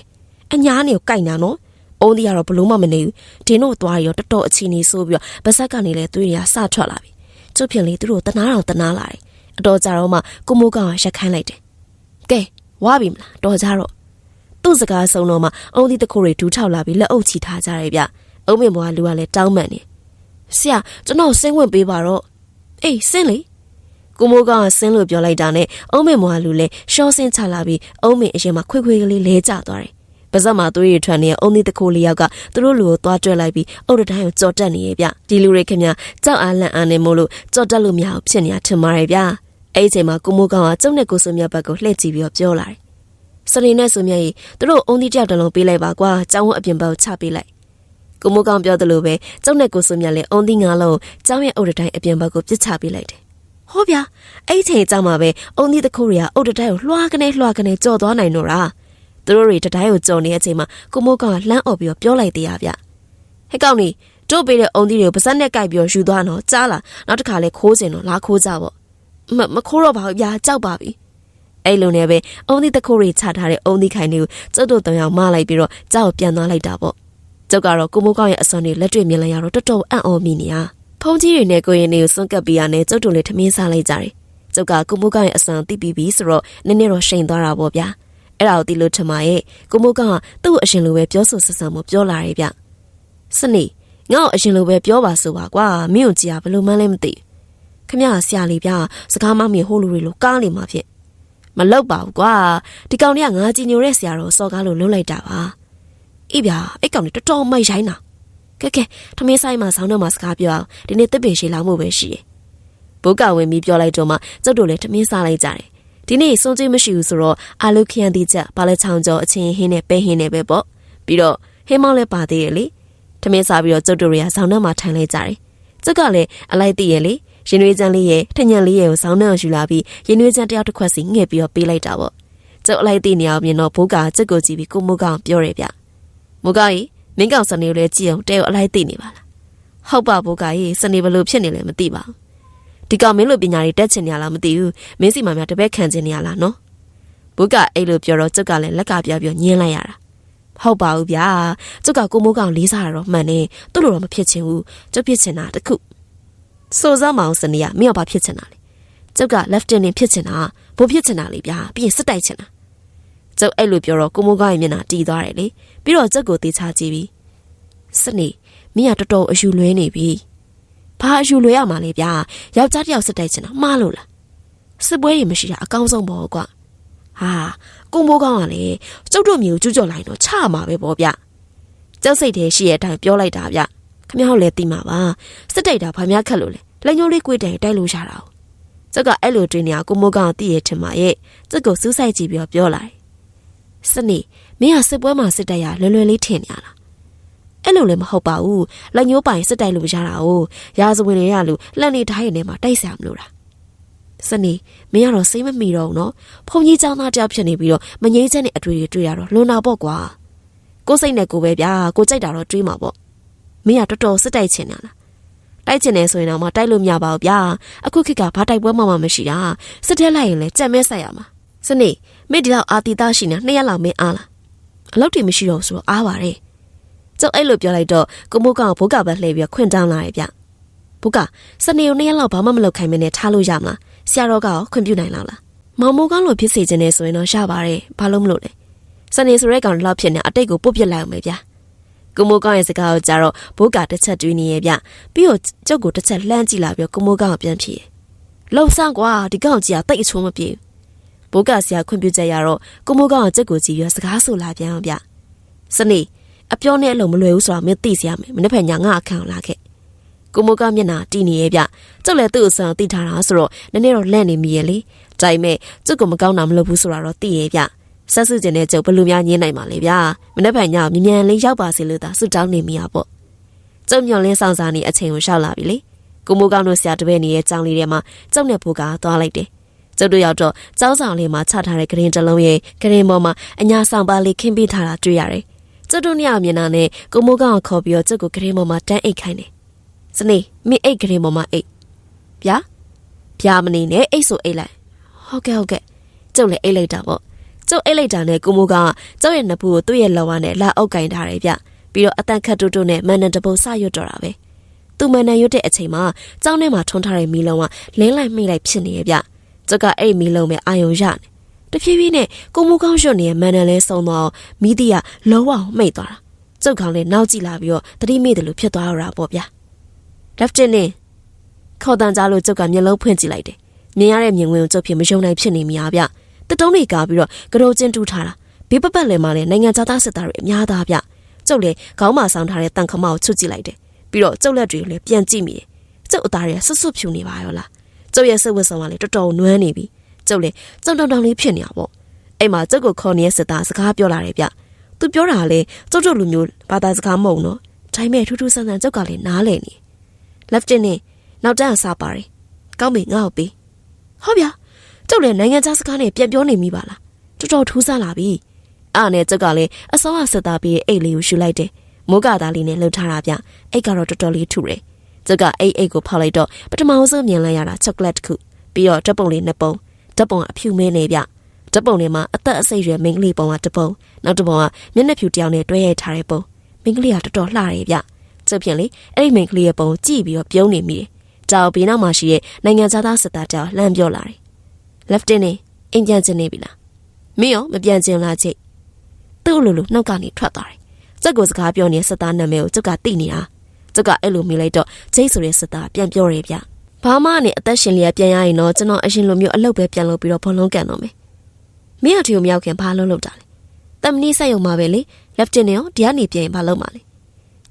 S1: အညာနေကိုကိုက်နာနော်အုံးတိကတော့ဘလို့မှမနေဘူးဒင်းတို့သွားရောတော်တော်အချီနေဆိုးပြီးတော့ပါစက်ကနေလဲသွေးတွေကစထွက်လာပြီကျုပ်ဖြင့်လေသူတို့တနာတော်တနာလာတယ် အတော်ကြတော့မှကိုမိုးကောင်းကရက်ခန်းလိုက်တယ်ကဲဝါပြီမလားတော်ကြတော့သူ့စကားဆုံးတော့မှအုံးဒီတခိုးတွေဒူးထောက်လာပြီးလက်အုပ်ချီထားကြတယ်ဗျအုံးမင်ဘွားလူကလည်းတောင်းပန်နေဆရာကျွန်တော်ဆင်းဝင်ပေးပါတော့အေးဆင်းလေကိုမိုးကောင်ကဆင်းလို့ပြောလိုက်တာနဲ့အုံးမင်ဘွားလူလည်းရှော့ဆင်းချလာပြီးအုံးမင်အရင်မှာခွေခွေကလေးလဲကျသွားတယ်ပါဇက်မှာသွေးရထွက်နေတဲ့အုံးဒီတခိုးလေးယောက်ကသူတို့လူကိုသွားတွဲလိုက်ပြီးအုတ်တတိုင်းကိုကြော်တက်နေရဲ့ဗျဒီလူတွေခင်ဗျကြောက်အားလန့်အားနေမို့လို့ကြော်တက်လို့မရအောင်ဖြစ်နေတာထင်ပါတယ်ဗျ အဲ့ဒီအချိန်မှာကိုမိုးကောင်ကကျုံနဲ့ကိုစုံမြတ်ဘက်ကိုလှည့်ကြည့်ပြီးတော့ပြောလာတယ်စနေနဲ့ဆိုမြတ်ကြီးသူတို့အုံဒီတယောက်တလုံးပေးလိုက်ပါကွာကျောင်းဝအပြင်ဘက်ချပေးလိုက်ကိုမိုးကောင်ပြောသလိုပဲကျောင်းနဲ့ကိုဆိုမြတ်လည်းအုံဒီငါလုံးကျောင်းရဲ့အုတ်တိုင်းအပြင်ဘက်ကိုပြစ်ချပေးလိုက်တယ်ဟောဗျာအဲ့ချိန်ကျောင်းမှာပဲအုံဒီတခုတွေကအုတ်တိုင်းကိုလွှားကနေလွှားကနေကြော်သွားနိုင်တော့တာသူတို့တွေတတိုင်းကိုကြော်နေတဲ့အချိန်မှာကိုမိုးကောင်ကလှမ်းអော်ပြီးပြောလိုက်သေးရဗျဟဲ့ကောင်နီတို့ပေးတဲ့အုံဒီတွေကိုပါစက်နဲ့ကြိုက်ပြီးယူသွားတော့ကြားလာနောက်တစ်ခါလဲခိုးစင်တော့လာခိုးကြပေါ့ မမခိုးတော့ပါဘူးဗျာကြောက်ပါပြီအဲ့လိုနဲ့ပဲအုံဒီတခိုးတွေချထားတဲ့အုံဒီခိုင်တွေကိုကျုပ်တို့တောင်အောင်မလိုက်ပြီးတော့ကြောက်ပြန်သွားလိုက်တာပေါ့ကျုပ်ကတော့ကိုမိုးကောင်းရဲ့အစွမ်းတွေလက်တွေ့မြင်လိုက်ရတော့တော်တော်အံ့ဩမိနေရဖုန်ကြီးတွေနဲ့ကိုရင်တွေကိုစွန့်ကပ်ပြီးရနဲ့ကျုပ်တို့လည်းထမင်းစားလိုက်ကြတယ်ကျုပ်ကကိုမိုးကောင်းရဲ့အစွမ်းသိပြီးပြီဆိုတော့နည်းနည်းတော့ရှိန်သွားတာပေါ့ဗျာအဲ့ဒါကိုသိလို့ထမရဲ့ကိုမိုးကောင်းကသူ့ကိုအရင်လိုပဲပြောဆိုဆက်ဆံမှုပြောလာရဲ့ဗျစနေငါ့ကိုအရင်လိုပဲပြောပါဆိုပါကွာမင်းကိုကြည်ရဘယ်လိုမှန်းလဲမသိ ခမရဆရာလေးဗျာစကားမမင်းဟိုလူတွေလိုကားနေမှာဖြစ်မလောက်ပါဘူးကွာဒီကောင်တွေကငါကြည်ညိုတဲ့ဆရာတော်စော်ကားလို့လှုပ်လိုက်တာပါအေးဗျာအဲ့ကောင်တွေတော်တော်မိုက်ရိုင်းတာကဲကဲထမင်းဆိုင်မှာဆောင်းတော့မှာစကားပြောအောင်ဒီနေ့တစ်ပင်ရှိလောင်မှုပဲရှိတယ်ဘုကဝင်ပြီးပြောလိုက်တော့မှကျုပ်တို့လည်းထမင်းစားလိုက်ကြတယ်ဒီနေ့စွန်ကြီးမရှိဘူးဆိုတော့အာလုခရန်တီချက်ဘာလဲချောင်းကျော်အချင်းဟင်းနဲ့ပဲဟင်းနဲ့ပဲပေါ့ပြီးတော့ဟင်းမောင်းလည်းပါသေးရဲ့လေထမင်းစားပြီးတော့ကျုပ်တို့တွေကဆောင်းတော့မှာထိုင်လိုက်ကြတယ်ကျုပ်ကလည်းအလိုက်သိရဲ့လေ ရင်နွေးချမ်းလေးရဲ့ထညံလေးရဲ့ကိုစောင်းနှံယူလာပြီးရင်နွေးချမ်းတယောက်တစ်ခွက်စီငှက်ပြီးတော့ပေးလိုက်တာပေါ့ကျုပ်အလိုက်သိနေအောင်မြင်တော့ဘိုးကကျုပ်ကိုကြည့်ပြီးကိုမိုးကောင်ပြောတယ်ဗျမိုးကောင်ကြီးမင်းကောင်စနေကိုလည်းကြည့်အောင်တဲကိုအလိုက်သိနေပါလားဟုတ်ပါဘိုးကကြီးစနေဘလို့ဖြစ်နေလဲမသိပါဘူးဒီကောင်မင်းလိုပညာတွေတက်ချင်နေရလားမသိဘူးမင်းစီမများတပည့်ခံချင်နေရလားနော်ဘုကအဲ့လိုပြောတော့ကျုပ်ကလည်းလက်ကပြပြောညင်းလိုက်ရတာဟုတ်ပါဘူးဗျာကျုပ်ကကိုမိုးကောင်လေးစားရတော့မှန်နေသူ့လိုတော့မဖြစ်ချင်ဘူးကျုပ်ဖြစ်ချင်တာတခု စိုးစမ်းမအောင်စနေရမင်းကဘာဖြစ်ချင်တာလဲကျုပ်က lieutenant ဖြစ်ချင်တာဘိုးဖြစ်ချင်တာလေဗျာပြီးရင်စစ်တိုက်ချင်တာကျုပ်အဲ့လိုပြောတော့ကိုမိုးကောင်ရဲ့မျက်နှာတီးသွားတယ်လေပြီးတော့ကျုပ်ကိုတေချာကြည့်ပြီးစနေမင်းကတော်တော်အယူလွဲနေပြီဘာအယူလွဲရမှာလဲဗျာယောက်ျားတစ်ယောက်စစ်တိုက်ချင်တာမှားလို့လားစစ်ပွဲတွေမရှိတာအကောင်းဆုံးပေါ့ကွာဟာကိုမိုးကောင်ကလည်းကျုပ်တို့မျိုးကျွကြော်လိုက်တော့ချမှာပဲပေါ့ဗျကျုပ်စိတ်ထဲရှိရဲ့အတိုင်းပြောလိုက်တာဗျ ခမရောက်လည်းသိမှာပါစစ်တိုက်တာဘာများခက်လို့လဲလက်ညှိုးလေးကွေးတိုင်တိုက်လို့ရတာ哦ကျုပ်ကအဲ့လိုတွင်နေကိုမိုးကောင်သိရထင်ပါရဲ့ကျုပ်ကိုစူးစိုက်ကြည့်ပြီးတော့ပြောလိုက်စနေမင်းကစစ်ပွဲမှာစစ်တိုက်ရလွယ်လွယ်လေးထင်နေရလားအဲ့လိုလည်းမဟုတ်ပါဘူးလက်ညှိုးပိုင်စစ်တိုက်လို့ရတာ哦ရာဇဝင်တွေရလို့လက်နေတိုင်းထဲမှာတိုက်ဆရာမလို့လားစနေမင်းကတော့စိတ်မမီတော့ဘူးနော်ဖုန်ကြီးចောင်းသားတယောက်ဖြစ်နေပြီးတော့မငြိမ်းချမ်းတဲ့အတွေ့တွေတွေ့ရတော့လွန်တာပေါ့ကွာကိုယ်စိတ်နဲ့ကိုယ်ပဲဗျာကိုကြိုက်တာတော့တွေးမှာပေါ့ မင်းကတော်တော်စစ်တိုက်ချင်တာလားတိုက်ချင်တယ်ဆိုရင်တော့မတိုက်လို့မရပါဘူးဗျာအခုခေတ်ကဘာတိုက်ပွဲမှမမရှိတာစစ်ထဲလိုက်ရင်လည်းကြက်မဲဆက်ရမှာစနေမင်းဒီလောက်အာတီသားရှိနေနှစ်ရက်လောက်မင်းအားလားအလုပ်တွေမရှိတော့ဆိုတော့အားပါတယ်ကျုပ်အဲ့လိုပြောလိုက်တော့ကိုမိုးကောင်ဘုကပဲလှည့်ပြီးခွင့်တောင်းလာတယ်ဗျဘုကစနေကိုနှစ်ရက်လောက်ဘာမှမလုပ်ခိုင်းမနဲ့ထားလို့ရမလားဆရာတော်ကရောခွင့်ပြုနိုင်လားလားမောင်မိုးကောင်းလိုဖြစ်စေခြင်းနဲ့ဆိုရင်တော့ရပါတယ်ဘာလို့မလို့လဲစနေဆိုရဲကောင်လောက်ဖြစ်နေအတိတ်ကိုပုတ်ပစ်လိုက်အောင်ပဲဗျာ ကိုမိုးကောင်းရဲ့စကားကိုကြားတော့ဘိုးကတစ်ချက်တွေးနေရဲ့ဗျပြီးတော့ကျုပ်ကိုတစ်ချက်လှမ်းကြည့်လာပြီးကိုမိုးကောင်းကိုပြန်ဖြေလှုပ်ဆန်းကွာဒီကောင်ကြီးကတိတ်အချိုးမပြေဘိုးကဆရာခွင့်ပြုချက်ရတော့ကိုမိုးကောင်းကကျုပ်ကိုကြည့်ပြီးစကားဆိုလာပြန်အောင်ဗျစနေအပြောနဲ့အလုံးမလွယ်ဘူးဆိုတာမင်းသိစရာမယ်မနေ့ဖက်ညငါအခန့်လာခဲ့ကိုမိုးကမျက်နှာတီးနေရဲ့ဗျကျုပ်လည်းသူ့အဆန်သိထားတာဆိုတော့နည်းနည်းတော့လန့်နေမိရဲ့လေဒါပေမဲ့ကျုပ်ကမကောင်းတာမလုပ်ဘူးဆိုတာတော့သိရဲ့ဗျ ဆက်စုကျင်တဲ့ကျုပ်ဘယ်လိုများညင်းနိုင်မှာလဲဗျာမနေ့ဖက်ညမြ мян လေးရောက်ပါစေလို့သာဆုတောင်းနေမိရပေါ့ကျုပ်ညွန်လင်းဆောင်စားနေအချိန်ကိုရှောက်လာပြီလေကိုမိုးကောင်းတို့ဆရာတပည့်နေရဲ့ကြောင်းလေးထဲမှာကျုပ်နဲ့ဘိုးကသွားလိုက်တယ်ကျုပ်တို့ရောက်တော့ကျောင်းဆောင်လေးမှာချထားတဲ့ဂရင်တစ်လုံးရဲ့ဂရင်ပေါ်မှာအညာဆောင်ပါလေးခင်းပေးထားတာတွေ့ရတယ်ကျုပ်တို့ညမြင်တာနဲ့ကိုမိုးကောင်ခေါ်ပြီးတော့ကျုပ်ကိုဂရင်ပေါ်မှာတန်းအိတ်ခိုင်းတယ်စနေမင်းအိတ်ဂရင်ပေါ်မှာအိတ်ဗျာဗျာမနေနဲ့အိတ်ဆိုအိတ်လိုက်ဟုတ်ကဲ့ဟုတ်ကဲ့ကျုပ်လည်းအိတ်လိုက်တာပေါ့ ကျုပ်အိတ်လိုက်တာနဲ့ကိုမိုးကောင်ကကျုပ်ရဲ့နဖူးကိုသူ့ရဲ့လောဝါနဲ့လာအုပ်ကင်ထားတယ်ဗျပြီးတော့အတန်ခတ်တူတူနဲ့မန်နန်တပုတ်စရွတ်တော့တာပဲသူမန်နန်ရွတ်တဲ့အချိန်မှာကျောင်းထဲမှာထွန်းထားတဲ့မီးလုံးကလင်းလိုက်မိလိုက်ဖြစ်နေရဲ့ဗျကျုပ်ကအဲ့မီးလုံးပဲအာယုံရနေတဖြည်းဖြည်းနဲ့ကိုမူကောင်းရွှတ်နေတဲ့မန်နန်လဲဆုံးတော့မိသီးကလုံးဝမိတ်သွားတာကျုပ်ကောင်လည်းနောက်ကြည့်လာပြီးတော့တတိမိတယ်လို့ဖြစ်သွားတော့တာပေါ့ဗျာ Lieutenant ခေါ်တန်ကြလို့ကျုပ်ကမျက်လုံးဖွင့်ကြည့်လိုက်တယ်မြင်ရတဲ့မြင်ကွင်းကိုကျုပ်ဖြစ်မယုံနိုင်ဖြစ်နေမိအားဗျ တတုံးတွေကားပြီးတော့ကြောချင်းတူးထားတာဘေးပပတ်လည်းမလည်းနိုင်ငံသားစစ်သားတွေအများသားဗျကျုပ်လည်းခေါင်းမဆောင်ထားတဲ့တန်ခမောက်ချွတ်ကြည့်လိုက်တယ်ပြီးတော့ကျုပ်လက်တွေလည်းပြန်ကြည့်မိတယ်ကျုပ်အသားတွေကဆွတ်ဆွတ်ဖြူနေပါရောလားကျုပ်ရဲ့စိတ်ဝတ်ဆောင်ကလည်းတော်တော်နွမ်းနေပြီကျုပ်လည်းကြောင်တောင်တောင်လေးဖြစ်နေတာပေါ့အဲ့မှာကျုပ်ကိုခေါ်နေတဲ့စစ်သားစကားပြောလာတယ်ဗျသူပြောတာကလည်းကျုပ်တို့လူမျိုးဘာသာစကားမဟုတ်နော်ဒါပေမဲ့ထူးထူးဆန်းဆန်းကျုပ်ကလည်းနားလည်နေ Lieutenant နောက်တန်းစားပါတယ်ကောင်းပြီငါ့ကိုပေးဟုတ်ဗျာ ကျုပ်လည်းနိုင်ငံခြားစကားနဲ့ပြန်ပြောနေမိပါလားတော်တော်ထူးဆန်းလာပြီအားနဲ့ကျုပ်ကလည်းအစောအဆက်သားပြီးအိတ်လေးကိုရှူလိုက်တယ်မိုးကသားလေးနဲ့လှုပ်ထားတာဗျအိတ်ကတော့တော်တော်လေးထူတယ်ကျုပ်ကအိတ်အိတ်ကိုဖောက်လိုက်တော့ပထမဆုံးမြင်လိုက်ရတာချောကလက်တစ်ခုပြီးတော့ဓာတ်ပုံလေးနှစ်ပုံဓာတ်ပုံကအဖြူမဲနေဗျဓာတ်ပုံထဲမှာအသက်အစိတ်ရွယ်မိန်းကလေးပုံကတစ်ပုံနောက်တစ်ပုံကမျက်နှာဖြူတစ်ယောက်နဲ့တွဲရိုက်ထားတဲ့ပုံမိန်းကလေးကတော်တော်လှတယ်ဗျကျုပ်ဖြင့်လေအဲ့ဒီမိန်းကလေးရဲ့ပုံကြည့်ပြီးတော့ပြုံးနေမိတယ်ကြောက်ဘေးနောက်မှာရှိတဲ့နိုင်ငံသားစစ်သားတောင်လှမ်းပြောလာတယ် Lieutenant အင်ပြန်ချင်နေပြီလားမင်းရောမပြန်ချင်လားချိတ်သူ့လိုလိုနှုတ်ကနေထွက်သွားတယ်ကျုပ်ကိုစကားပြောနေတဲ့စစ်သားနာမည်ကိုကျုပ်ကသိနေတာကျုပ်ကအဲ့လိုမိလိုက်တော့ချိတ်ဆိုတဲ့စစ်သားပြန်ပြောတယ်ဗျဘာမှနဲ့အသက်ရှင်လျက်ပြန်ရရင်တော့ကျွန်တော်အရင်လိုမျိုးအလုပ်ပဲပြန်လုပ်ပြီးတော့ဘလုံးကန်တော့မယ်မင်းအထီကိုမရောက်ခင်ဘာလုံးလုပ်တာလဲတမနီဆက်ယုံမှာပဲလေ Lieutenant ရောဒီကနေပြန်ရင်ဘာလုပ်မှာလဲ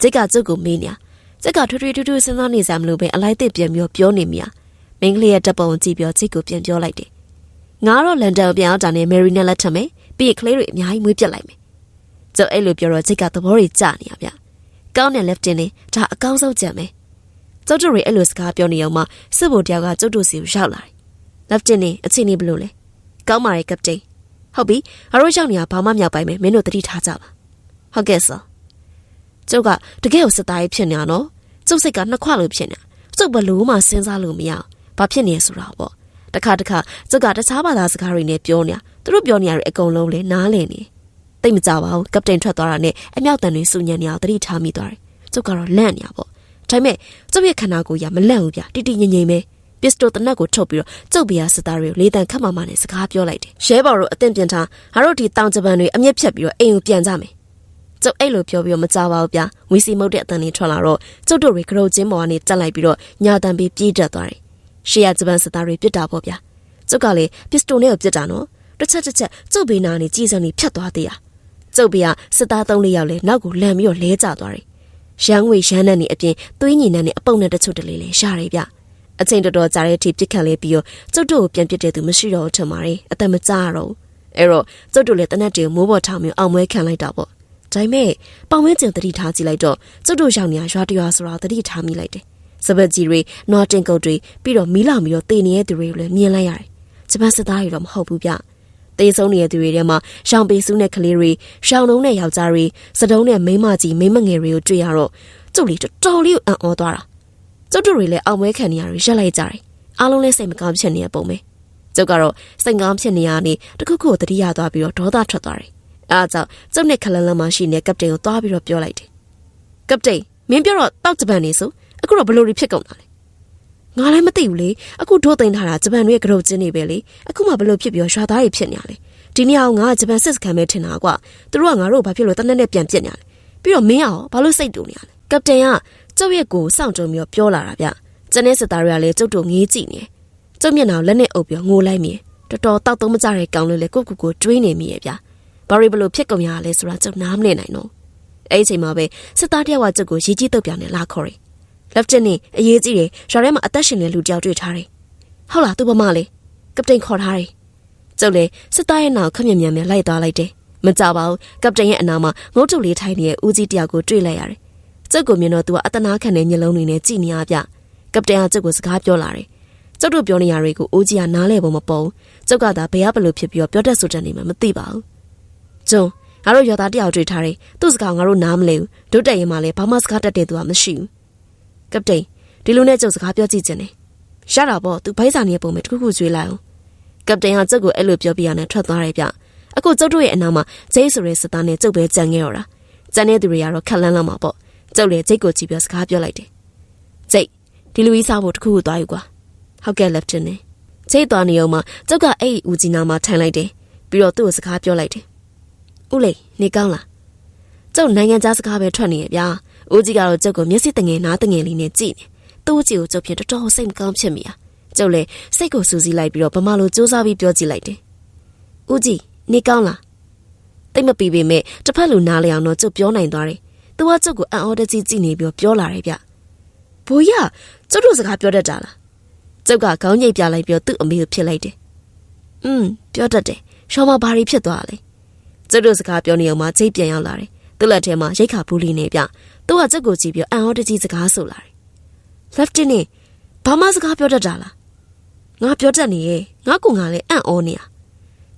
S1: ကျိတ်ကကျုပ်ကိုမေးနေတာကျက်ကထွေးထွေးထူးထူးစဉ်းစားနေစမ်းမလို့ပဲအလိုက်တစ်ပြန်ပြီးပြောနေမိอ่ะမင်းကလေးရဲ့တပ်ပုံကြည့်ပြီးကျိတ်ကိုပြန်ပြောလိုက်တယ် ငါတော့လန်ဒန်ပြန်အောင်တာနဲ့မယ်ရီနဲ့လက်ထပ်မယ်ပြီးရင်ကလေးတွေအများကြီးမွေးပြတ်လိုက်မယ်ကျုပ်အဲ့လိုပြောတော့ကျိတ်ကသဘောတွေကျနေရဗျကောင်းတဲ့ left in ဒါအကောင်းဆုံးကြံမယ်ကျုပ်တို့တွေအဲ့လိုစကားပြောနေအောင်မှစစ်ဘိုလ်တယောက်ကကျုပ်တို့စီကိုရောက်လာတယ် left in အချိန်နေဘလို့လဲကောင်းပါရဲ့ကပတိန်ဟုတ်ပြီငါတို့ရောက်နေတာဘာမှမြောက်ပိုင်းမယ်မင်းတို့တတိထားကြပါဟုတ်ကဲ့ဆာကျုပ်ကတကယ်ကိုစစ်သားကြီးဖြစ်နေတာနော်ကျုပ်စိတ်ကနှစ်ခွလို့ဖြစ်နေတာကျုပ်ဘလို့မှစဉ်းစားလို့မရဘာဖြစ်နေဆိုတာပေါ့ တခါတခါကျုပ်ကတခြားဘာသာစကားတွေနဲ့ပြောနေတာသူတို့ပြောနေရတဲ့အကုန်လုံးလေနားလည်နေတတိတ်မကြပါဘူးကပတိန်ထွက်သွားတာနဲ့အမြောက်တန်တွေစုညံနေအောင်တတိထားမိသွားတယ်ကျုပ်ကတော့လန့်နေရပေါ့ဒါပေမဲ့ကျုပ်ရဲ့ခန္ဓာကိုယ်ရမလန့်ဘူးဗျတိတိငြိမ်ငြိမ်ပဲပစ္စတိုတနက်ကိုထုတ်ပြီးတော့ကျုပ်ပြာစစ်သားတွေကိုလေးတန်ခတ်မှမှနဲ့စကားပြောလိုက်တယ်ရဲဘော်တို့အသင့်ပြင်ထားငါတို့ဒီတောင်ဂျပန်တွေအမျက်ဖြတ်ပြီးတော့အိမ်ကိုပြန်ကြမယ်ကျုပ်အဲ့လိုပြောပြီးတော့မကြပါဘူးဗျဝီစီမုတ်တဲ့အတန်လေးထွက်လာတော့ကျုပ်တို့တွေကရုတ်ချင်းပေါ်ကနေတက်လိုက်ပြီးတော့ညာတန်ပြီးပြေးတက်သွားတယ် ရှေ့ရဂျပန်စစ်သားတွေပြစ်တာပေါ့ဗျကျုပ်ကလည်းပစ္စတိုနဲ့ကိုပြစ်တာနော်တစ်ချက်တစ်ချက်ကျုပ်ဘေးနာနေကြည်စံနေဖြတ်သွားသေးရကျုပ်ဘေးကစစ်သားသုံးလေးယောက်လဲနောက်ကိုလန်ပြီးတော့လဲကျသွားတယ်ရန်ငွေရန်နဲ့နေအပြင်သွေးညီနဲ့နေအပုပ်နဲ့တချို့တလေလဲရှားတယ်ဗျအချိန်တော်တော်ကြာတဲ့အထိပြစ်ခတ်လဲပြီးတော့ကျုပ်တို့ကိုပြန်ပစ်တဲ့သူမရှိတော့ဘူးထင်ပါတယ်အသက်မကြတော့ဘူးအဲ့တော့ကျုပ်တို့လည်းတနက်တည်းမိုးပေါ်ထောင်ပြီးအောင်မွဲခံလိုက်တာပေါ့ဒါပေမဲ့ပေါင်ဝင်းကျင်တတိထားကြည့်လိုက်တော့ကျုပ်တို့ရောက်နေရရွာတရွာဆိုတော့တတိထားမိလိုက်တယ် စပက်ကြီးတွေနွားတင်ကုတ်တွေပြီးတော့မီးလောင်ပြီးတော့တေနေတဲ့သူတွေလည်းမြင်လိုက်ရတယ်ဂျပန်စစ်သားတွေတော့မဟုတ်ဘူးဗျတေဆုံးနေတဲ့သူတွေထဲမှာရှောင်းပေစုနဲ့ကလေးတွေရှောင်းလုံးနဲ့ယောက်ျားတွေစတုံးနဲ့မိန်းမကြီးမိန်းမငယ်တွေကိုတွေ့ရတော့ကျုပ်လေးတော်တော်လေးအံ့ဩသွားတာကျုပ်တို့တွေလည်းအောင်ပွဲခံနေရတွေရက်လိုက်ကြတယ်အားလုံးလည်းစိတ်မကောင်းဖြစ်နေတဲ့ပုံပဲကျုပ်ကတော့စိတ်ကောင်းဖြစ်နေရနေတခုခုတတိယသွားပြီးတော့ဒေါသထွက်သွားတယ်အဲအကြောင့်ကျုပ်နဲ့ခလန်းလန်းမှရှိနေကပတိန်ကိုသွားပြီးတော့ပြောလိုက်တယ်ကပတိန်မင်းပြောတော့တောက်ဂျပန်နေဆို အခုတော့ဘလို့ဖြစ်ကုန်တာလဲငါလည်းမသိဘူးလေအခုဒိုးသိမ်းထားတာဂျပန်တွေကရုတ်ချင်းနေပဲလေအခုမှဘလို့ဖြစ်ပြီးတော့ရွာသားတွေဖြစ်နေရလဲဒီနေ့အောင်ငါကဂျပန်စစ်စခန်းပဲထင်တာကွာသူတို့ကငါတို့ဘာဖြစ်လို့တနက်နဲ့ပြန်ပြစ်နေရလဲပြီးတော့မင်းအောင်ဘာလို့စိတ်တူနေရလဲကပတိန်ကကျုပ်ရဲ့ကိုစောင့်ကြုံပြီးတော့ပြောလာတာဗျကျန်တဲ့စစ်သားတွေကလည်းကျုပ်တို့ငေးကြည့်နေကျုပ်မျက်နှာလက်နဲ့အုပ်ပြီးငိုလိုက်မိတော်တော်တောက်သုံးမကြတဲ့ကောင်လေးလေကိုကူကိုတွေးနေမိရဲ့ဗျဘာရီဘလို့ဖြစ်ကုန်ရလဲဆိုတာကျုပ်နားမလည်နိုင်တော့အဲ့ဒီအချိန်မှာပဲစစ်သားတယောက်ကကျုပ်ကိုရေးကြီးတုတ်ပြန်နဲ့လာခေါ်တယ် Lieutenant အရေးကြီးတယ်ရွာထဲမှာအသက်ရှင်နေလူတယောက်တွေ့ထားတယ်ဟုတ်လားသူဘာမှလဲကပတိန်ခေါ်ထားတယ်ကျုပ်လည်းစစ်သားရဲ့နောက်ခက်မြင်မြန်မြန်လိုက်သွားလိုက်တယ်မကြပါဘူးကပတိန်ရဲ့အနာမှာငုတ်တုတ်လေးထိုင်နေတဲ့ဦးကြီးတယောက်ကိုတွေ့လိုက်ရတယ်ကျုပ်ကိုမြင်တော့သူကအတနာခံတဲ့မျက်လုံးတွေနဲ့ကြည်နေရပြကပတိန်ကကျုပ်ကိုစကားပြောလာတယ်ကျုပ်တို့ပြောနေရတွေကိုအိုးကြီးကနားလဲပုံမပေါ်ကျုပ်ကသာဘယ်ဘလို့ဖြစ်ပြီးတော့ပြောတတ်ဆိုတတ်နေမှမသိပါဘူးကျုံငါတို့ရောသားတယောက်တွေ့ထားတယ်သူ့စကားငါတို့နားမလဲဘူးဒုတက်ရင်မှလည်းဘာမှစကားတတ်တဲ့သူကမရှိဘူး ကပတိန်ဒီလိုနဲ့ကျုပ်စကားပြောကြည့်ခြင်းနဲ့ရတာပေါ့သူဘိုက်စာနေပုံပဲတခုခုကျွေးလိုက်အောင်ကပတိန်ကကျုပ်ကိုအဲ့လိုပြောပြရနဲ့ထွက်သွားတယ်ဗျအခုကျုပ်တို့ရဲ့အနာမှာဂျိတ်ဆိုတဲ့စစ်သားနဲ့ကျုပ်ပဲကြံခဲ့ရတာကြံတဲ့သူတွေကတော့ခက်လန်းလန်းမှာပေါ့ကျုပ်လည်းဂျိတ်ကိုကြည့်ပြီးစကားပြောလိုက်တယ်ဂျိတ်ဒီလူကြီးစားဖို့တခုခုသွားယူကွာဟုတ်ကဲ့ lieutenant ဂျိတ်သွားနေအောင်မှာကျုပ်ကအဲ့ဒီဦးကြီးနာမှာထိုင်လိုက်တယ်ပြီးတော့သူ့ကိုစကားပြောလိုက်တယ်ဦးလေးနေကောင်းလားကျုပ်နိုင်ငံသားစကားပဲထွက်နေရဗျာ ဦးကြီးကတော့ကျုပ်ကိုမျက်စိတငယ်နားတငယ်လေးနဲ့ကြည့်နေသူ့ကြီးကိုကျုပ်ဖြစ်တော်တော်စိတ်မကောင်းဖြစ်မိတာကျုပ်လည်းစိတ်ကိုစူးစီးလိုက်ပြီးတော့ဗမာလိုစူးစမ်းပြီးပြောကြည့်လိုက်တယ်ဦးကြီးနေကောင်းလားတိတ်မပီပေမဲ့တစ်ဖက်လူနားလေအောင်တော့ကျုပ်ပြောနိုင်သွားတယ်သူကကျုပ်ကိုအံ့ဩတကြီးကြည့်နေပြီးပြောလာတယ်ဗျဘိုးရကျုပ်တို့စကားပြောတတ်တာလားကျုပ်ကခေါင်းညိတ်ပြလိုက်ပြီးသူ့အမေကိုဖြစ်လိုက်တယ်อืมပြောတတ်တယ်ရှောင်းမဘာတွေဖြစ်သွားလဲကျုပ်တို့စကားပြောနေအောင်မှချိတ်ပြန်ရောက်လာတယ် သူ့လက်ထဲမှာရိတ်ခါဘူးလီနေပြသူကကျုပ်ကိုကြည့်ပြီးအံ့ဩတကြီးစကားဆိုလာတယ် Lieutenant ဘာမှစကားပြောတတ်တာလားငါပြောတတ်နေရဲ့ငါကငါလည်းအံ့ဩနေတာ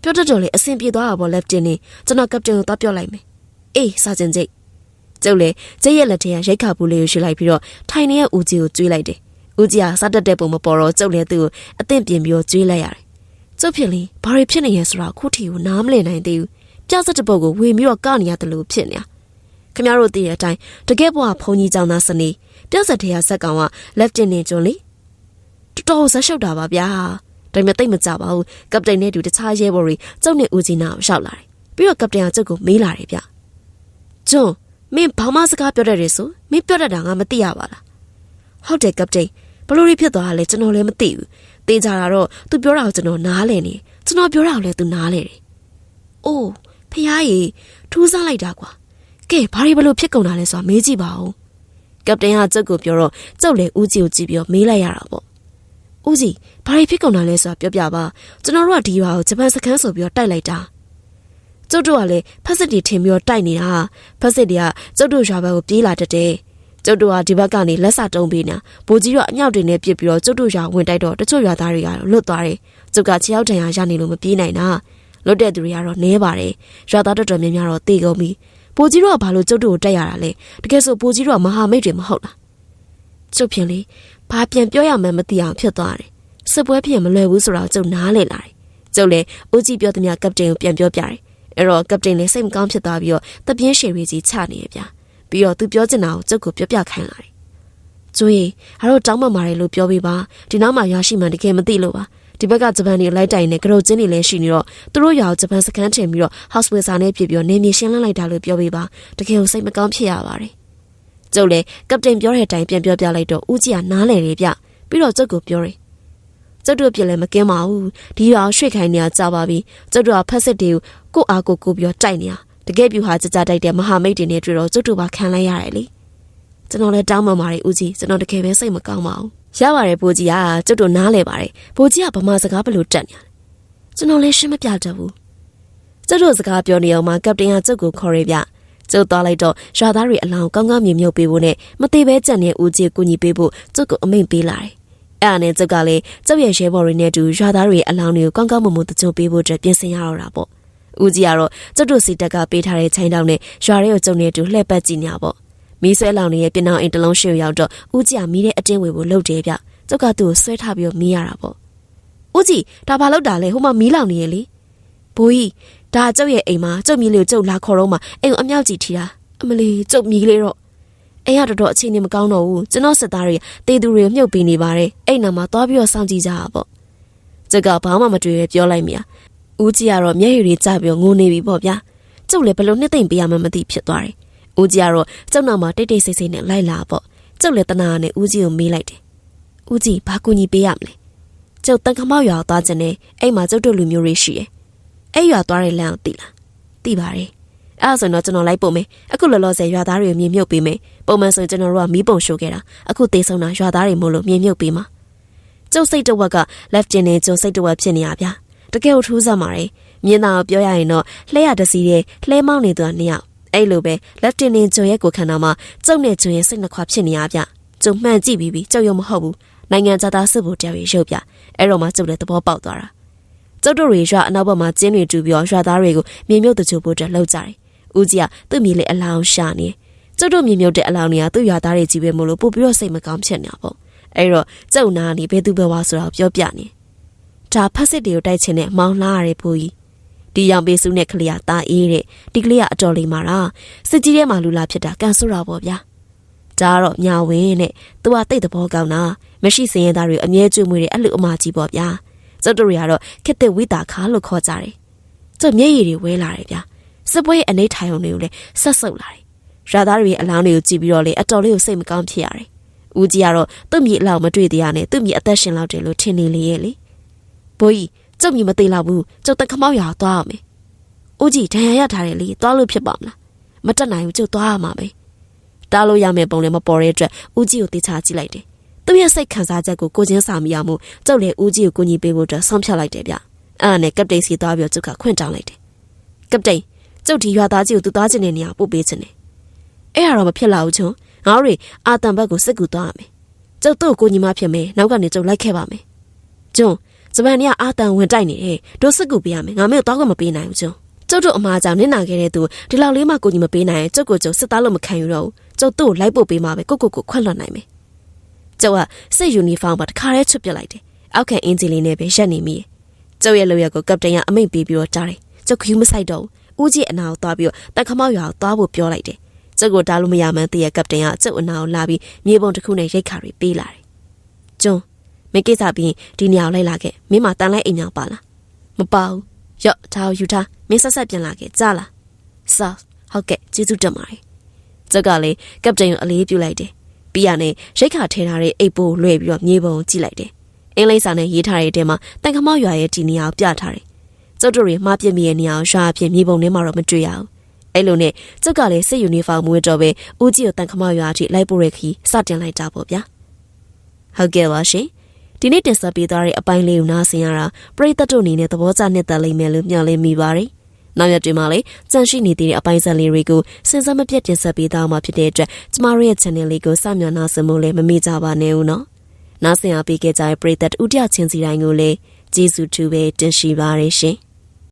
S1: ပြောတတ်တော့လေအဆင်ပြေသွားတာပေါ့ Lieutenant ကျွန်တော်ကပတိန်ကိုသွားပြောလိုက်မယ်အေးစာကျင်ကျိတ်ကျုပ်လည်းကျိတ်ရဲ့လက်ထဲကရိတ်ခါဘူးလေးကိုယူလိုက်ပြီးတော့ထိုင်နေတဲ့ဦးကြီးကိုကျွေးလိုက်တယ်ဦးကြီးကစားတက်တဲ့ပုံမပေါ်တော့ကျုပ်လည်းသူ့ကိုအသင့်ပြင်ပြီးတော့ကျွေးလိုက်ရတယ်ကျုပ်ဖြစ်လေဘာတွေဖြစ်နေရဲဆိုတာခုထီကိုနားမလည်နိုင်သေးဘူး ပြဿတဲ့ပုတ်ကိုဝေပြီးတော့ကနေရတယ်လို့ဖြစ်နေတာခမရတို့သိတဲ့အတိုင်းတကယ်ဘွားဖုန်ကြီးကြောင်သားစနေပြဿတဲ့ရဆက်ကောင်က Lieutenant ကျွန်းလေတော်တော်ဇက်ရှုပ်တာပါဗျာဒါပေမဲ့တိတ်မကြပါဘူးကပတိန်နဲ့တူတခြားရဲဘော်တွေကျုပ်နဲ့ဦးကြီးနာကိုရှောက်လာတယ်ပြီးတော့ကပတိန်ကကျုပ်ကိုမေးလာတယ်ဗျကျွန်းမင်းဘာမှစကားပြောတတ်တယ်ဆိုမင်းပြောတတ်တာငါမသိရပါလားဟုတ်တယ်ကပတိန်ဘလို့ဖြစ်သွားတာလဲကျွန်တော်လည်းမသိဘူးတေးကြတာတော့သူပြောတာကိုကျွန်တော်နားလဲနေကျွန်တော်ပြောတာကိုလည်းသူနားလဲတယ်အိုး ဖះကြီးထူးဆန်းလိုက်တာကွာကဲဘာတွေဘလို့ဖြစ်ကုန်တာလဲဆိုတာမေးကြည့်ပါဦးကပတိန်ကကျုပ်ကိုပြောတော့ကျုပ်လည်းဦးကြီးကိုကြည့်ပြီးတော့မေးလိုက်ရတာပေါ့ဦးကြီးဘာတွေဖြစ်ကုန်တာလဲဆိုတာပြောပြပါကျွန်တော်တို့ကဒီရွာကိုဂျပန်စခန်းဆိုပြီးတော့တိုက်လိုက်တာကျုပ်တို့ကလည်းဖက်စစ်တွေထင်ပြီးတော့တိုက်နေတာဖက်စစ်တွေကကျုပ်တို့ရွာဘက်ကိုပြေးလာတတ်တယ်ကျုပ်တို့ကဒီဘက်ကနေလက်စတုံးပေးနေတာဘိုးကြီးတို့အမြောက်တွေနဲ့ပြစ်ပြီးတော့ကျုပ်တို့ရွာဝင်တိုက်တော့တချို့ရွာသားတွေကတော့လွတ်သွားတယ်ကျုပ်ကခြေရောက်တန်ရရနေလို့မပြေးနိုင်တာ လွတ်တဲ့သူတွေကတော့နဲပါတယ်ရွာသားတော်တော်များများတော့တေကုန်ပြီဘိုးကြီးတို့ကဘာလို့ကျုပ်တို့ကိုတက်ရတာလဲတကယ်ဆိုဘိုးကြီးတို့ကမဟာမိတ်တွေမဟုတ်လားကျုပ်ဖြင့်လေဘာပြန်ပြောရမှန်းမသိအောင်ဖြစ်သွားတယ်စစ်ပွဲဖြစ်မလွယ်ဘူးဆိုတော့ကျုပ်နားလေလာတယ်ကျုပ်လည်းဦးကြီးပြောသမျှကပတိန်ကိုပြန်ပြောပြတယ်အဲ့တော့ကပတိန်လည်းစိတ်မကောင်းဖြစ်သွားပြီးတော့တပြင်းရှည်ရီကြီးချနေရဗျာပြီးတော့သူပြောချင်တာကိုကျုပ်ကိုပြောပြခိုင်းလာတယ်ကျွေးအားတော့တောင်းပန်ပါတယ်လို့ပြောပြပါဒီနောက်မှာရရှိမှန်တကယ်မသိလို့ပါ ဒီဘက်ကဂျပန်တွေလိုက်တိုင်နေကရုတ်ချင်းတွေလည်းရှိနေတော့သူတို့ရောဂျပန်စကန်ထင်ပြီးတော့ house wizard နဲ့ပြပြီးတော့နေမြေရှင်းလင်းလိုက်တာလို့ပြောပြပါတကယ်ကိုစိတ်မကောင်းဖြစ်ရပါတယ်ကျုပ်လည်းကပတိန်ပြောတဲ့အတိုင်းပြန်ပြောပြလိုက်တော့ဦးကြီးကနားလဲတယ်ဗျပြီးတော့ကျုပ်ကိုပြောတယ်ကျုပ်တို့ပြလည်းမကင်းပါဘူးဒီရွာရွှေ့ခိုင်းနေရကြပါပြီကျုပ်တို့ကဖက်စစ်တွေကိုကိုအားကိုကိုပြောတိုက်နေရတကယ်ပြူဟာကြကြတိုက်တဲ့မဟာမိတ်တွေနဲ့တွေ့တော့ကျုပ်တို့ပါခံလိုက်ရတယ်လေကျွန်တော်လည်းတောင်းပန်ပါတယ်ဦးကြီးကျွန်တော်တကယ်ပဲစိတ်မကောင်းပါဘူး ရပါတယ်ဘိုးကြီးကကျုပ်တို့နားလဲပါတယ်ဘိုးကြီးကဗမာစကားဘယ်လိုတက်နေရလဲကျွန်တော်လည်းရှင်းမပြတတ်ဘူးကျုပ်တို့စကားပြောနေအောင်မှာကပတိန်ကကျုပ်ကိုခေါ်ရပြကျုပ်သွားလိုက်တော့ရွာသားတွေအလောင်းကောင်းကောင်းမြင်မြုပ်ပေးဖို့နဲ့မသေးပဲကြံ့တဲ့ဦးကြီးကိုညီပေးဖို့ကျုပ်ကိုအမိန့်ပေးလာတယ်အဲ့ဒါနဲ့ကျုပ်ကလည်းကျုပ်ရဲ့ရဲဘော်တွေနဲ့အတူရွာသားတွေအလောင်းတွေကိုကောင်းကောင်းမွန်မွန်တကြိုပေးဖို့အတွက်ပြင်ဆင်ရတော့တာပေါ့ဦးကြီးကတော့ကျုပ်တို့စီတက်ကပေးထားတဲ့ချိန်တောင်းနဲ့ရွာတွေကိုကျုံနေတူလှည့်ပတ်ကြည့်ညာပေါ့ မီးဆွဲလောင်နေတဲ့ပြင်အောင်အိမ်တစ်လုံးရှိရောက်တော့ဦးကြီးကမီးတဲ့အတင်းဝေကိုလှုပ်တယ်ဗျကျုပ်ကသူ့ကိုဆွဲထားပြီးတော့မီးရတာပေါ့ဦးကြီးဒါဘာလို့တာလဲဟိုမှာမီးလောင်နေရလေဘိုးကြီးဒါကျုပ်ရဲ့အိမ်မှာကျုပ်မီးလေးကိုကျုပ်လာခေါ်တော့မှအိမ်ကိုအမြောက်ကြီးထီတာအမလီကျုပ်မီးလေးတော့အိမ်ကတော်တော်အခြေအနေမကောင်းတော့ဘူးကျွန်တော်စစ်သားတွေတေးသူတွေမြုပ်ပေးနေပါတယ်အဲ့နာမှာသွားပြီးတော့စောင့်ကြည့်ကြတာပေါ့ကျုပ်ကဘာမှမတွေ့ရပြောလိုက်မိရဦးကြီးကတော့မျက်ရည်တွေကျပြီးငိုနေပြီပေါ့ဗျာကျုပ်လည်းဘလို့နှစ်သိမ့်ပေးရမှမသိဖြစ်သွားတယ် ဦးကြီးကတော့ကျုပ်နောက်မှာတိတ်တိတ်ဆိတ်ဆိတ်နဲ့လိုက်လာပေါ့ကျုပ်လည်းတနာနဲ့ဦးကြီးကိုမေးလိုက်တယ်ဦးကြီးဘာကူညီပေးရမလဲကျုပ်တန်ခမောက်ရွာသွားခြင်းနဲ့အဲ့မှာကျုပ်တို့လူမျိုးတွေရှိတယ်အဲ့ရွာသွားတဲ့လမ်းကိုသိလားသိပါတယ်အဲ့ဒါဆိုတော့ကျွန်တော်လိုက်ပို့မယ်အခုလောလောဆယ်ရွာသားတွေကိုမြေမြုပ်ပေးမယ်ပုံမှန်ဆိုကျွန်တော်တို့ကမီးပုံရှို့ခဲ့တာအခုသေဆုံးတာရွာသားတွေမို့လို့မြေမြုပ်ပေးမှာကျုပ်စိတ်တဝက်က left ကျင်နေကျုံစိတ်တဝက်ဖြစ်နေရဗျာတကယ်ကိုထူးဆန်းပါတယ်မြင်းသားကိုပြောရရင်တော့လှဲရတစီတဲ့လှဲမောင်းနေသူကနှစ်ယောက် အဲ့လိုပဲ Lieutenant ဂျွန်ရဲ့ကိုခန္ဓာမှာကျုပ်နဲ့ဂျွန်ရဲ့စိတ်နှခွာဖြစ်နေရဗျကျုံမှန်ကြည့်ပြီးပြီကျုပ်ရုံမဟုတ်ဘူးနိုင်ငံသားစစ်ဗိုလ်တရားရေရုပ်ပြအဲ့တော့မှကျုပ်လည်းသဘောပေါက်သွားတာကျုပ်တို့တွေရွာအနောက်ဘက်မှာကျင်းတွေတူပြီးတော့ရွာသားတွေကိုမြေမြုပ်တချို့ဖို့တက်လှုပ်ကြတယ်ဦးကြီးကသူ့မြေလေးအလောင်းရှာနေကျုပ်တို့မြေမြုပ်တဲ့အလောင်းတွေကသူ့ရွာသားတွေကြီးပဲမို့လို့ပို့ပြီးတော့စိတ်မကောင်းဖြစ်နေတာပေါ့အဲ့တော့ကျုပ်နာနေဘယ်သူပဲဝါဆိုတော့ပြောပြနေဒါဖက်စစ်တွေကိုတိုက်ချင်တဲ့မောင်လာရတဲ့ဖိုးကြီး ဒီရောင်ပေးစုနဲ့ကလေးကตาအေးတဲ့ဒီကလေးကအတော်လေးမာတာစစ်ကြီးထဲမှာလူလာဖြစ်တာကန်ဆိုးတာပေါ့ဗျာဒါကတော့ညာဝင်းနဲ့သူကတိတ်သဘောကောင်းတာမရှိစင်ရသားတွေအမြဲကျွေးမွေးတဲ့အလူအမကြီးပေါ့ဗျာကျုပ်တို့တွေကတော့ခစ်တဲ့ဝိတာခါလို့ခေါ်ကြတယ်ကျုပ်မျက်ရည်တွေဝဲလာတယ်ဗျာစစ်ပွဲရဲ့အနေထိုင်ုံတွေကိုလည်းဆက်ဆုပ်လာတယ်ရာသားတွေရဲ့အလောင်းတွေကိုကြည့်ပြီးတော့လေအတော်လေးကိုစိတ်မကောင်းဖြစ်ရတယ်ဦးကြီးကတော့သူ့မိအလောက်မတွေ့သေးရနဲ့သူ့မိအသက်ရှင်လောက်တယ်လို့ထင်နေလေရဲ့လေဘိုးကြီး ကျုပ်မြင်မသေးတော့ဘူးကျုပ်တခမောက်ရအောင်သွားရမယ်။ဦးကြီးဒဏ်ရာရထားတယ်လေသွားလို့ဖြစ်ပါမလား။မတက်နိုင်ဘူးကျုပ်သွားရမှာပဲ။တားလို့ရမယ်ပုံလည်းမပေါ်တဲ့အတွက်ဦးကြီးကိုတေချာကြည့်လိုက်တယ်။သူ့ရဲ့စိတ်ခံစားချက်ကိုကိုချင်းစာမရမှုကျုပ်လည်းဦးကြီးကိုကူညီပေးဖို့အတွက်ဆုံးဖြတ်လိုက်တယ်ဗျ။အဲ့ဒါနဲ့ကပတိန်စီသွားပြီးကျုပ်ကခွင့်တောင်းလိုက်တယ်။ကပတိန်ကျုပ်ဒီရွာသားကြီးကိုသူသွားချင်တဲ့နေရာပို့ပေးချင်တယ်။အဲ့ဟာတော့မဖြစ်လာဘူးချုံ။ငါတို့အာတန်ဘက်ကိုစစ်ကူသွားရမယ်။ကျုပ်တို့ကိုညီမဖြစ်မယ်။နောက်ကနေကျုပ်လိုက်ခဲ့ပါမယ်။ကျုံ ဂျပန်ကအာတန်ဝင်တိုက်နေတယ်တို့စစ်ကူပေးရမယ်ငါမေကိုတော့ကမပေးနိုင်ဘူးကျုံကျုပ်တို့အမားကြောင့်နင့်နာခဲ့တဲ့သူဒီလောက်လေးမှကိုကြီးမပေးနိုင်ရင်ကျုပ်ကိုကျုပ်စစ်သားလို့မခံယူတော့ဘူးကျုပ်တို့လိုက်ပို့ပေးမှပဲကိုကိုကိုခွက်လွတ်နိုင်မယ်ကျုပ်ကစစ်ယူနီဖောင်းပါတခါတည်းချွတ်ပြလိုက်တယ်အောက်ခံအင်ဂျင်လေးနဲ့ပဲရက်နေမိရဲ့ကျုပ်ရဲ့လုပ်ရက်ကိုကပတိန်ကအမိန့်ပေးပြီးတော့ကြားတယ်ကျုပ်ခ ्यू မဆိုင်တော့ဘူးဦးကြီးအနာကိုသွားပြီးတော့တက်ခမောက်ရွာကိုသွားဖို့ပြောလိုက်တယ်ကျုပ်ကိုတားလို့မရမှန်းသိရကပတိန်ကကျုပ်အနာကိုလာပြီးမြေပုံတစ်ခုနဲ့ရိတ်ခါတွေပေးလာတယ်ကျုံ မင်းကိစ္စပြီးဒီနေရာကိုလိုက်လာခဲ့မင်းမတန်လိုက်အိမ်ညာပါလားမပါဘူးရော့ဒါကိုယူထားမင်းဆက်ဆက်ပြန်လာခဲ့ကြားလားဆောဟုတ်ကဲ့ကျေးဇူးတင်ပါတယ်ကျုပ်ကလေကပတိန်ကိုအလေးပြုလိုက်တယ်ပြီးရနဲ့ရိတ်ခါထဲထားတဲ့အိတ်ပိုးလွှဲပြီးတော့မြေပုံကိုကြည့်လိုက်တယ်အင်္ဂလိပ်စာနဲ့ရေးထားတဲ့အထဲမှာတန်ခမောက်ရွာရဲ့ဒီနေရာကိုပြထားတယ်ကျုပ်တို့တွေမှားပြစ်မိရဲ့နေရာကိုရွာအဖြစ်မြေပုံထဲမှာတော့မတွေ့ရဘူးအဲ့လိုနဲ့ကျုပ်ကလည်းစစ်ယူနီဖောင်းမွေးတော့ပဲဦးကြီးကိုတန်ခမောက်ရွာအထိလိုက်ပို့ရခီစတင်လိုက်တာပေါ့ဗျာဟုတ်ကဲ့ပါရှင် ဒီနေ့တင်ဆက်ပေးသွားတဲ့အပိုင်းလေးကိုနားဆင်ရတာပရိသတ်တို့အနေနဲ့သဘောကျနှစ်သက်လိမ့်မယ်လို့မျှော်လင့်မိပါတယ်။နောက်ရက်တွေမှာလည်းကြန့်ရှိနေတဲ့အပိုင်းစံလေးတွေကိုစဉ်ဆက်မပြတ်တင်ဆက်ပေးသွားမှာဖြစ်တဲ့အတွက်ကျမတို့ရဲ့ channel လေးကိုစမျှော်နာဆင်ဖို့လည်းမမေ့ကြပါနဲ့ဦးနော်။နားဆင်အားပေးခဲ့ကြတဲ့ပရိသတ်ဥတ္တချင်းစီတိုင်းကိုလည်းကျေးဇူးတူပဲတင်ရှိပါရရှင်။